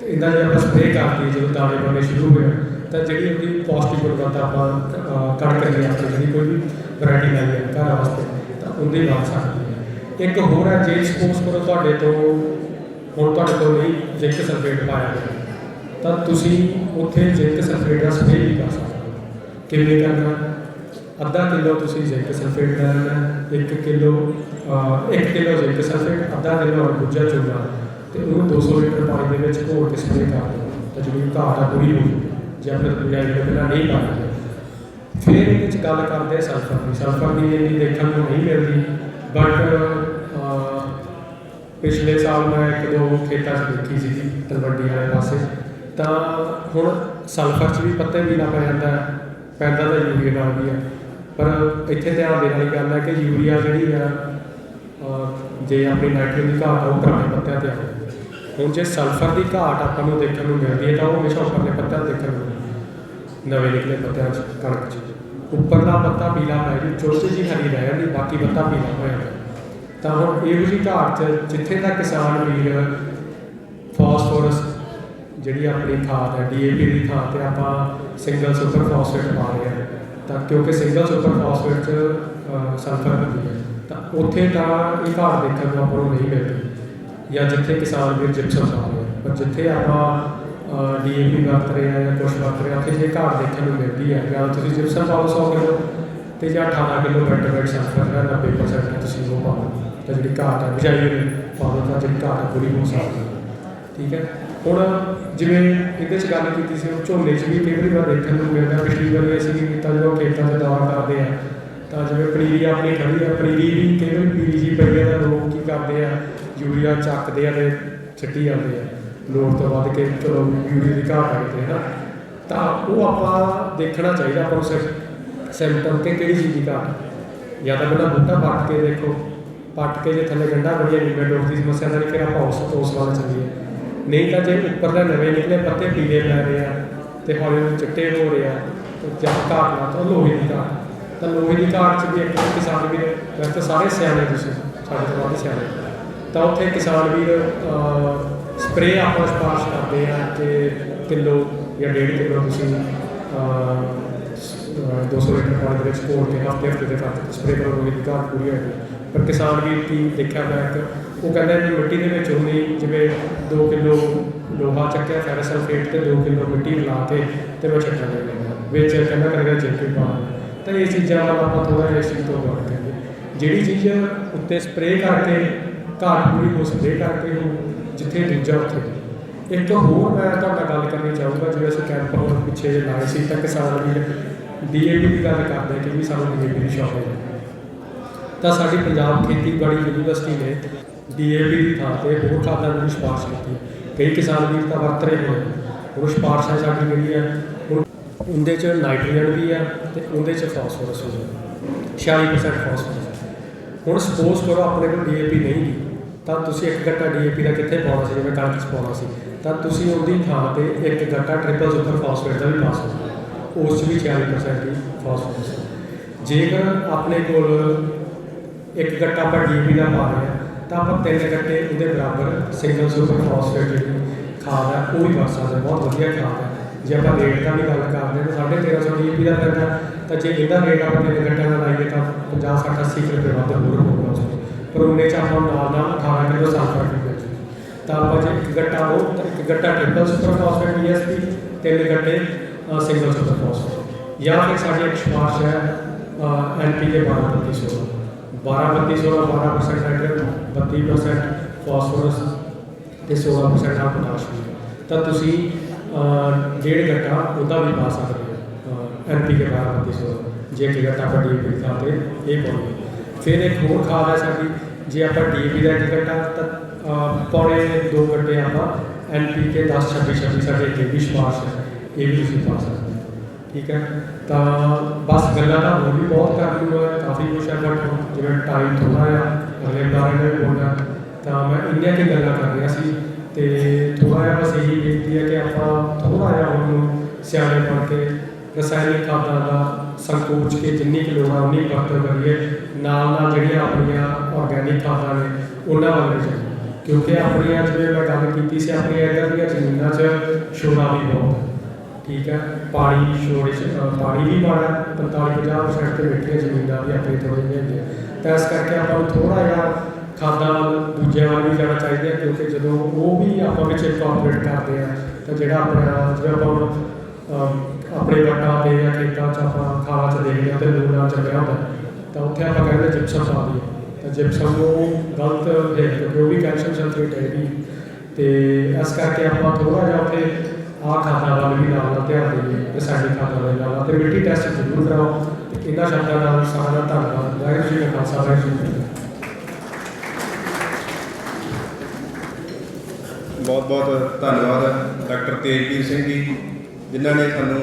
ਤੇ ਇਹਦਾ ਜੇ ਆਪਾਂ ਸਪਰੇਅ ਕਰਤੀ ਜਦੋਂ ਦਾਣੇ ਬਣਨੇ ਸ਼ੁਰੂ ਹੋਏ ਤਾਂ ਜਿਹੜੀ ਉਹਦੀ ਪੌਸ਼ਟਿਕ ਗੁਣਵੱਤਾ ਆਪਾਂ ਅਹ, ਕਣਕ ਦੀ ਆਪਣੀ ਜਿਹੜੀ ਕੋਈ ਵੀ ਵੈਰਾਈਟੀ ਲਾਈ ਹੈ ਘਰ ਵਾਸਤੇ ਤਾਂ ਉਹਦੇ ਨਾਲ ਸਕਦੀ ਹੈ ਇੱਕ ਹੋਰ ਹੈ ਜੇ ਸਪੋਸ ਕਰੋ ਤੁਹਾਡੇ ਤੋਂ ਹੁਣ ਤੁਹਾਡੇ ਤੋਂ ਨਹੀਂ ਜ਼ਿੰਕ ਸਲਫੇਟ ਪਾਇਆ ਗਿਆ ਤਾਂ ਤੁਸੀਂ ਉੱਥੇ ਜ਼ਿੰਕ ਸਲਫੇਟ ਦਾ ਸਪਰੇਅ ਵੀ ਕਰ ਸਕਦੇ ਹੋ। ਕਿਵੇਂ ਕਰਨਾ? ਅੱਧਾ ਕਿਲੋ ਤੁਸੀਂ ਜ਼ਿੰਕ ਸਲਫੇਟ ਦਾ ਲੈਣਾ 1 ਕਿਲੋ 1 ਕਿਲੋ ਜ਼ਿੰਕ ਸਲਫੇਟ, ਅੱਧਾ ਕਿਲੋ ਗੁੱਜਾ ਚੂਨਾ ਤੇ ਉਹਨੂੰ 200 ਲੀਟਰ ਪਾਣੀ ਦੇ ਵਿੱਚ ਘੋਲ ਕੇ ਸਪਰੇਅ ਕਰ ਦਿਓ। ਤਾਂ ਜਿਹੜੀ ਘਾਟ ਆ ਪੂਰੀ ਹੋ ਜੂ ਜੇ ਆਪਣੇ ਤੋਂ ਬਿਜਾਈ ਪਹਿਲਾਂ ਨਹੀਂ ਪਾਇਆ ਫਿਰ ਇਹਦੇ ਵਿੱਚ ਗੱਲ ਕਰਦੇ ਆ ਸਲਫਰ ਦੀ। ਸਲਫਰ ਦੀ ਇੰਨੀ ਦੇਖਣ ਨੂੰ ਨਹੀਂ ਮਿਲਦੀ ਬਟ ਪਿਛਲੇ ਸਾਲ ਮੈਂ ਇੱਕ ਦੋ ਖੇਤਾਂ 'ਚ ਦੇਖੀ ਸੀ ਤਲਵੰਡੀ ਵਾਲੇ ਪਾਸੇ। ਤਾਂ ਹੁਣ ਸਲਫਰ 'ਚ ਵੀ ਪੱਤੇ ਵੀ ਨਾ ਪੈ ਜਾਂਦਾ ਹੈ। ਪੈਂਦਾ ਤਾਂ ਯੂਰੀਆ ਨਾਲ ਵੀ ਹੈ ਪਰ ਇੱਥੇ ਧਿਆਨ ਦੇਣ ਵਾਲੀ ਗੱਲ ਹੈ ਕਿ ਯੂਰੀਆ ਜਿਹੜੀ ਆ ਜੇ ਆਪਣੀ ਨਾਈਟ੍ਰੋਜਨ ਦੀ ਘਾਟ ਆ, ਉਹ ਪੁਰਾਣੇ ਪੱਤਿਆਂ ਤੇ ਆਉਂਦੀ ਹੁਣ ਜੇ ਸਲਫਰ ਦੀ ਘਾਟ ਆਪਾਂ ਨੂੰ ਦੇਖਣ ਨੂੰ ਮਿਲਦੀ ਹੈ, ਤਾਂ ਉਹ ਹਮੇਸ਼ਾ ਉੱਪਰਲੇ ਪੱਤਿਆਂ ਤੇ ਦੇਖਣ ਨੂੰ ਮਿਲਦੀ ਹੈ। ਨਵੇਂ ਨਿਕਲੇ ਪੱਤਿਆਂ 'ਚ, ਕਣਕ 'ਚ। ਉੱਪਰਲਾ ਪੱਤਾ ਪੀਲਾ ਪੈ ਜੂ ਚੁਸਤ ਜੀ ਹਰੀ ਰਹਿ ਜਾਂਦੀ, ਬਾਕੀ ਪੱਤਾ ਪੀਲਾ ਹੋ ਜਾਂਦਾ। ਤਾਂ ਹੁਣ ਇਹੋ ਜਿਹੀ ਘਾਟ 'ਚ ਜਿੱਥੇ ਤੱਕ ਕਿਸਾਨ ਵੀਰ ਫਾਸਫੋਰਸ ਜਿਹੜੀ ਆਪਣੀ ਖਾਦ ਹੈ ਡੀਏਪੀ ਦੀ ਥਾਂ ਤੇ ਆਪਾਂ ਸਿੰਗਲ ਸੁਪਰ ਫਾਸਫੇਟ ਪਾ ਰਹੇ ਹਾਂ। ਤਾਂ ਕਿਉਂਕਿ ਸਿੰਗਲ ਸੁਪਰ ਫਾਸਫੇਟ 'ਚ ਸਲਫਰ ਹੁੰਦੀ ਹੈ। ਤਾਂ ਉੱਥੇ ਤਾਂ ਇਹ ਘਾਟ ਦੇਖਣ ਨੂੰ ਆਪਾਂ ਨੂੰ ਨਹੀਂ ਮਿਲਦੀ। ਜਾਂ ਜਿੱਥੇ ਕਿਸਾਨ ਵੀਰ ਜਿਪਸਮ ਪਾ ਰਹੇ ਪਰ ਜਿੱਥੇ ਆਪਾਂ ਡੀਏਪੀ ਵਰਤ ਰਹੇ ਆ ਜਾਂ ਕੁਛ ਵਰਤ ਰਹੇ ਆ ਉੱਥੇ ਜੇ ਘਾਟ ਦੇਖਣ ਨੂੰ ਮਿਲਦੀ ਹੈ। ਜਾਂ ਤੁਸੀਂ ਜਿਪਸਮ ਪਾਓ 100 ਕਿਲੋ ਤੇ ਜਾਂ 18 ਕਿਲੋ ਬੈਟਰ ਸਲਫਰ ਦਾ 90% ਤੁਸੀਂ ਉਹ ਪਾਓ ਤਾਂ ਜਿਹੜੀ ਘਾਟ ਹੈ ਬਿਜਾਈ ਪਾਓ ਤਾਂ ਜਿਹੜੀ ਘਾਟ ਪੂਰੀ ਹੋ ਸਕਦੀ ਠੀਕ ਹੈ? ਹੁਣ ਜਿਵੇਂ ਇਹਦੇ 'ਚ ਗੱਲ ਕੀਤੀ ਸੀ, ਉਹ ਝੋਨੇ 'ਚ ਵੀ ਕਈ ਵਾਰੀ ਵਾਰ ਦੇਖਣ ਨੂੰ ਮਿਲਦਾ ਪਿਛਲੀ ਵਾਰੀ ਅਸੀਂ ਕੀ ਕੀਤਾ, ਜਦੋਂ ਖੇਤਾਂ 'ਚ ਦੌਰਾ ਕਰਦੇ ਆ, ਤਾਂ ਜਿਵੇਂ ਪਨੀਰੀ ਆਪਣੀ ਖੜੀ ਆ, ਪਨੀਰੀ ਵੀ ਕਈ ਵਾਰੀ ਪੀਲੀ ਜੀ ਪਈ ਆ, ਤਾਂ ਲੋਕ ਕੀ ਕਰਦੇ ਆ, ਯੂਰੀਆ ਚੱਕਦੇ ਆ ਤੇ ਛੱਟੀ ਜਾਂਦੇ ਆ। ਲੋੜ ਤੋਂ ਵੱਧ ਕੇ ਚਲੋ ਯੂਰੀਆ ਦੀ ਘਾਟ ਆ ਕਿਤੇ ਨਾ ਤਾਂ ਉਹ ਆਪਾਂ ਦੇਖਣਾ ਚਾਹੀਦਾ ਆਪਾਂ ਨੂੰ ਸਿੰਪਟਮ ਕਿ ਕਿਹੜੀ ਚੀਜ਼ ਦੀ ਘਾਟ ਹੈ ਜਾਂ ਤਾਂ ਪਹਿਲਾਂ ਬੂਟਾ ਪੱਟ ਕੇ ਦੇਖੋ, ਪੱਟ ਕੇ ਜੇ ਥੱਲੇ ਗੰਢਾ ਵਧੀਆ ਨਿਕਲੇ ਡੋਕ ਦੀ ਸਮੱਸਿਆ ਦਾ ਨਹੀਂ, ਫਿਰ ਆਪਾਂ ਉਸ ਉਸ ਵੱਲ ਚੱਲੀਏ। ਨਹੀਂ ਤਾਂ ਜੇ ਉੱਪਰ ਦਾ ਨਵੇਂ ਨਿਕਲੇ ਪੱਤੇ ਪੀਲੇ ਪੈ ਰਹੇ ਆ ਤੇ ਹੌਲੀ ਹੌਲੀ ਚਿੱਟੇ ਹੋ ਰਹੇ ਆ ਤੇ ਜਾਂ ਘਾਟ ਨਾ ਤਾਂ ਲੋਹੇ ਦੀ ਘਾਟ। ਤਾਂ ਲੋਹੇ ਦੀ ਘਾਟ 'ਚ ਵੀ ਇੱਕ ਕਿਸਾਨ ਵੀ ਵੈਸੇ ਸਾਰੇ ਸਿਆਣੇ ਤੁਸੀਂ ਸਾਡੇ ਤੋਂ ਵੱਧ ਸਿਆਣੇ। ਤਾਂ ਉੱਥੇ ਕਿਸਾਨ ਵੀਰ ਸਪਰੇਅ ਆਪਾਂ ਸਿਫਾਰਿਸ਼ ਕਰਦੇ ਆ ਕਿ ਕਿਲੋ ਜਾਂ ਡੇਢ ਕਿਲੋ ਤੁਸੀਂ ਅਹ, ਸ- 200 ਲੀਟਰ ਪਾਣੀ ਦੇ ਵਿੱਚ ਘੋਲ ਕੇ ਹਫ਼ਤੇ ਹਫ਼ਤੇ ਦੇ ਖਾਤੇ ਸਪਰੇਅ ਕਰੋ ਲੋਹੇ ਦੀ ਘਾਟ ਪੂਰੀ ਹੋ ਜਾਏਗੀ। ਪਰ ਕਿਸਾਨ ਵੀਰ ਕੀ ਦੇਖਿਆ ਮੈਂ ਇੱਕ ਉਹ ਕਹਿੰਦਾ ਵੀ ਮਿੱਟੀ ਦੇ ਵਿੱਚ ਉਹਨੇ ਜਿਵੇਂ 2 ਕਿਲੋ ਲੋਹਾ ਚੱਕਿਆ ਫੈਰਸ ਸਲਫੇਟ ਤੇ 2 ਕਿਲੋ ਮਿੱਟੀ ਮਿਲਾ ਕੇ ਤੇ ਉਹ ਛੱਡਣ ਦੇ ਲੈਂਦਾ ਵਿੱਚ ਕਹਿੰਦਾ ਕਰੇਗਾ ਜਿੰਕ ਪਾ ਤਾਂ ਇਹ ਚੀਜ਼ਾਂ ਵੱਲ ਆਪਾਂ ਥੋੜਾ ਜਿਹਾ ਇਸ ਚੀਜ਼ ਤੋਂ ਗੌਰ ਕਰੀਏ। ਜਿਹੜੀ ਚੀਜ਼ ਉੱਤੇ ਸਪਰੇਅ ਕਰਕੇ, ਘਾਟ ਪੂਰੀ ਹੋ ਸਪਰੇਅ ਕਰਕੇ ਹੋ ਜਿੱਥੇ ਦੂਜਾ ਉੱਥੇ। ਇੱਕ ਹੋਰ ਮੈਂ ਤੁਹਾਡਾ ਗੱਲ ਕਰਨੀ ਚਾਹੂੰਗਾ, ਜਿਵੇਂ ਅਸੀਂ ਕੈਂਪ ਹੁਣ ਪਿੱਛੇ ਜੇ ਲਾਏ ਸੀ ਤਾਂ ਕਿਸਾਨ ਵੀਰ ਡੀਏਪੀ ਦੀ ਗੱਲ ਕਰਦੇ ਕਿ ਵੀ ਸਾਨੂੰ ਡੀਏਪੀ ਦੀ ਸ਼ੌਕ ਹੈ। ਤਾਂ ਸਾਡੀ ਪੰਜਾਬ ਖੇਤੀਬਾੜੀ ਯੂਨੀਵਰਸਿਟੀ ਨੇ ਡੀਏਪੀ ਦੀ ਥਾਂ ਤੇ ਹੋਰ ਖਾਦਾਂ ਦੀ ਸਿਫਾਰਸ਼ ਕੀਤੀ ਕਈ ਕਿਸਾਨ ਵੀਰ ਤਾਂ ਵਰਤ ਰਹੇ ਹੋਏ ਉਹ ਸਿਫਾਰਿਸ਼ ਹੈ ਸਾਡੀ ਜਿਹੜੀ ਹੈ, ਹੁਣ ਉਹਦੇ ਚ ਨਾਈਟ੍ਰੋਜਨ ਵੀ ਹੈ ਤੇ ਉਹਦੇ ਚ ਫਾਸਫੋਰਸ ਵੀ ਹੈ। 46% ਫਾਸਫੋਰਸ ਹੁਣ ਸਪੋਜ਼ ਕਰੋ ਆਪਣੇ ਕੋਲ ਡੀਏਪੀ ਨਹੀਂ ਗੀ ਤਾਂ ਤੁਸੀਂ ਇੱਕ ਗੱਟਾ ਡੀਏਪੀ ਦਾ ਕਿੱਥੇ ਪਾਉਣਾ ਸੀ? ਜਿਵੇਂ ਕਣਕ 'ਚ ਪਾਉਣਾ ਸੀ। ਤਾਂ ਤੁਸੀਂ ਉਹਦੀ ਥਾਂ ਤੇ ਇੱਕ ਗੱਟਾ ਟ੍ਰਿਪਲ ਸੁਪਰ ਫਾਸਫੇਟ ਦਾ ਵੀ ਪਾ ਸਕਦੇ ਹੋ। ਉਸ 'ਚ ਵੀ 46% ਦੀ ਫਾਸਫੋਰਸ ਹੈ। ਜੇਕਰ ਆਪਣੇ ਕੋਲ ਇੱਕ ਗੱਟਾ ਆਪਾਂ ਡੀਪੀ ਦਾ ਪਾ ਰਹੇ ਹਾਂ ਤਾਂ ਆਪਾਂ ਤਿੰਨ ਗੱਟੇ ਉਹਦੇ ਬਰਾਬਰ ਸਿੰਗਲ ਸੁਪਰ ਫਾਸਫੇਟ ਜਿਹੜੀ ਖਾਦ ਹੈ ਉਹ ਵੀ ਵਰਤ ਸਕਦੇ ਬਹੁਤ ਵਧੀਆ ਖਾਦ ਹੈ ਜੇ ਆਪਾਂ ਰੇਟ ਦਾ ਵੀ ਗੱਲ ਕਰਦੇ ਹਾਂ, ਤਾਂ 1350 ਡੀਪੀ ਦਾ ਪੈਂਦਾ ਤਾਂ ਜੇ ਇਹਦਾ ਰੇਟ ਆਪਾਂ ਤਿੰਨ ਗੱਟਿਆਂ ਦਾ ਲਾਈਏ, ਤਾਂ 50 60 80 ਕੁ ਰੁਪਏ ਵੱਧ ਹੋਰ ਹੋਊਗਾ ਉਸ ਪਰ ਉਹਨੇ ਚ ਆਪਾਂ ਨੂੰ ਨਾਲ ਨਾਲ 18 ਕਿਲੋ ਸਲਫਰ ਵੀ ਮਿਲ ਜੂਗਾ ਤਾਂ ਆਪਾਂ ਜੇ ਇੱਕ ਗੱਟਾ ਉਹ, ਤਾਂ ਇੱਕ ਗੱਟਾ ਟ੍ਰਿਪਲ ਸੁਪਰ ਫਾਸਫੇਟ ਡੀਐਸਪੀ ਤਿੰਨ ਗੱਟੇ ਸਿੰਗਲ ਸੁਪਰ ਫਾਸਫੇਟ ਜਾਂ ਫਿਰ ਸਾਡੀ ਇੱਕ ਸਿਫਾਰਿਸ਼ ਹੈ ਐਨਪੀ ਦੇ 12 32 16 12 32 16 12% ਨਾਈਟ੍ਰੋਜਨ 32% ਫਾਸਫੋਰਸ ਤੇ 16% ਆ ਪੋਟਾਸ਼ੀਅਮ ਤਾਂ ਤੁਸੀਂ ਡੇਢ ਘੰਟਾ ਉਹਦਾ ਵੀ ਪਾ ਸਕਦੇ ਹੋ ਐਨਪੀ ਕੇ 12 32 16 ਜੇ ਕਿ ਘੰਟਾ ਆਪਾਂ ਡੀਏਪੀ ਦੀ ਥਾਂ ਤੇ ਇਹ ਪਾਉਂਗੇ ਫਿਰ ਇੱਕ ਹੋਰ ਖਾਦ ਹੈ ਸਾਡੀ ਜੇ ਆਪਾਂ ਡੀਏਪੀ ਦਾ ਇੱਕ ਘੰਟਾ ਤਾਂ ਅਹ, ਪੌਣੇ 2 ਘੰਟੇ ਆਪਾਂ ਐਨਪੀ ਕੇ 10 26 26 ਸਾਡੇ ਇੱਥੇ ਵੀ ਹੈ ਇਹ ਵੀ ਤੁਸੀਂ ਪਾ ਸਕਦੇ ਹੋ। ਠੀਕ ਹੈ? ਤਾਂ ਬਸ ਗੱਲਾਂ ਤਾਂ ਹੋਰ ਵੀ ਬਹੁਤ ਕਰ ਲੂੰਗਾ, ਕਾਫੀ ਕੁਛ ਹੈ ਬਟ ਜਿਵੇਂ ਟਾਈਮ ਥੋੜਾ ਜਿਹਾ ਅਗਲੇ ਬਾਰੇ में ਬੋਲਣਾ ਤਾਂ ਮੈਂ ਇੰਨੀਆਂ ਕਿ ਗੱਲਾਂ ਕਰ ਰਿਹਾ ਸੀ ਤੇ ਥੋੜਾ ਜਿਹਾ ਬਸ ਇਹੀ ਬੇਨਤੀ ਹੈ ਕਿ ਆਪਾਂ ਥੋੜਾ ਜਿਹਾ ਉਹਨੂੰ ਸਿਆਣੇ ਬਣ ਕੇ ਰਸਾਇਣਿਕ ਖਾਦਾਂ ਦਾ ਸੰਕੋਚ ਕੇ ਜਿੰਨੀ ਕੁ ਲੋੜ ਆ ਉਨੀ ਵਰਤੋਂ ਕਰੀਏ, ਨਾਲ ਨਾਲ ਜਿਹੜੀਆਂ ਆਪਣੀਆਂ ਆਰਗੈਨਿਕ ਖਾਦਾਂ ਨੇ, ਉਹਨਾਂ ਵੱਲ ਵੀ ਕਿਉਂਕਿ ਆਪਣੀਆਂ ਜਿਵੇਂ ਮੈਂ ਗੱਲ ਕੀਤੀ ਸੀ, ਆਪਣੀਆਂ ਇੱਧਰ ਦੀਆਂ ਜ਼ਮੀਨਾਂ 'ਚ ਸ਼ੋਰਾ ਵੀ ਬਹੁਤ। ਹੈ ਠੀਕ ਹੈ, ਪਾਣੀ ਸ਼ੋਰੇ ਪਾਣੀ ਵੀ ਮਾੜਾ 45-50% ਤੇ ਮਿੱਠੀਆਂ ਜ਼ਮੀਨਾਂ ਵੀ ਆਪਣੀ ਥੋੜ੍ਹੀਆਂ ਜਿਹੀਆਂ ਹੈਗੀਆਂ ਤਾਂ ਇਸ ਕਰਕੇ ਆਪਾਂ ਨੂੰ ਥੋੜਾ ਜਿਹਾ ਖਾਦਾਂ ਵੱਲ, ਦੂਜਿਆਂ ਵੱਲ ਵੀ ਜਾਣਾ ਚਾਹੀਦਾ ਕਿਉਂਕਿ ਜਦੋਂ ਉਹ ਵੀ ਆਪਾਂ ਵਿੱਚ ਇਨਕੋਰਪੋਰੇਟ ਕਰਦੇ ਆ, ਤਾਂ ਜਿਹੜਾ ਆਪਣਾ, ਜਿਹੜਾ ਆਪਾਂ ਆਪਣੇ ਵਟਾਂ ਤੇ ਜਾਂ ਖੇਤਾਂ 'ਚ ਆਪਾਂ ਖਾਲਾਂ 'ਚ ਦੇਖਦੇ ਹਾਂ ਤੇ ਲੂਣਾ ਚੱਲਿਆ ਹੁੰਦਾ, ਤਾਂ ਉੱਥੇ ਆਪਾਂ ਕਹਿੰਦੇ ਜਿਪਸਮ ਪਾ ਦਈਏ। ਤਾਂ ਜਿਪਸਮ ਨੂੰ ਗਲਤ ਹੈ, ਕਿਉਂਕਿ ਉਹ ਵੀ ਕੈਲਸ਼ੀਅਮ ਸਲਫੇਟ ਹੈ ਤੇ ਇਸ ਕਰਕੇ ਆਪਾਂ ਥੋੜਾ ਜਿਹਾ ਉੱਥੇ ਆਹ ਖਾਦਾਂ ਵੱਲ ਵੀ ਨਾਲ ਨਾਲ ਧਿਆਨ ਦੇਈਏ ਤੇ ਸਾਡੀ ਖਾਦਾਂ ਦੇ ਨਾਲ ਤੇ ਮਿੱਟੀ ਟੈਸਟ ਜ਼ਰੂਰ ਕਰਾਓ ਤੇ ਇਹਨਾਂ ਸ਼ਬਦਾਂ ਨਾਲ ਸਾਰਾ ਧੰਨਵਾਦ। ਵਾਹਿਗੁਰੂ ਜੀ ਕਾ ਖਾਲਸਾ, ਵਾਹਿਗੁਰੂ ਜੀ ਬਹੁਤ ਬਹੁਤ ਧੰਨਵਾਦ ਡਾਕਟਰ ਤੇਜਵੀਰ ਸਿੰਘ ਜੀ, ਜਿਨ੍ਹਾਂ ਨੇ ਸਾਨੂੰ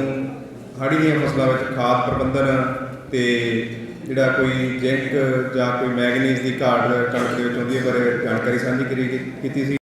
ਹਾੜੀ ਦੀਆਂ ਫਸਲਾਂ ਵਿੱਚ ਖਾਦ ਪ੍ਰਬੰਧਨ ਤੇ ਜਿਹੜਾ ਕੋਈ ਜ਼ਿੰਕ ਜਾਂ ਕੋਈ ਮੈਗਨੀਜ਼ ਦੀ ਘਾਟ ਕਣਕ ਦੇ ਵਿੱਚ ਹੁੰਦੀ ਹੈ ਬਾਰੇ ਜਾਣਕਾਰੀ ਸਾਂਝੀ ਕਰੀ ਕੀਤੀ ਸੀ।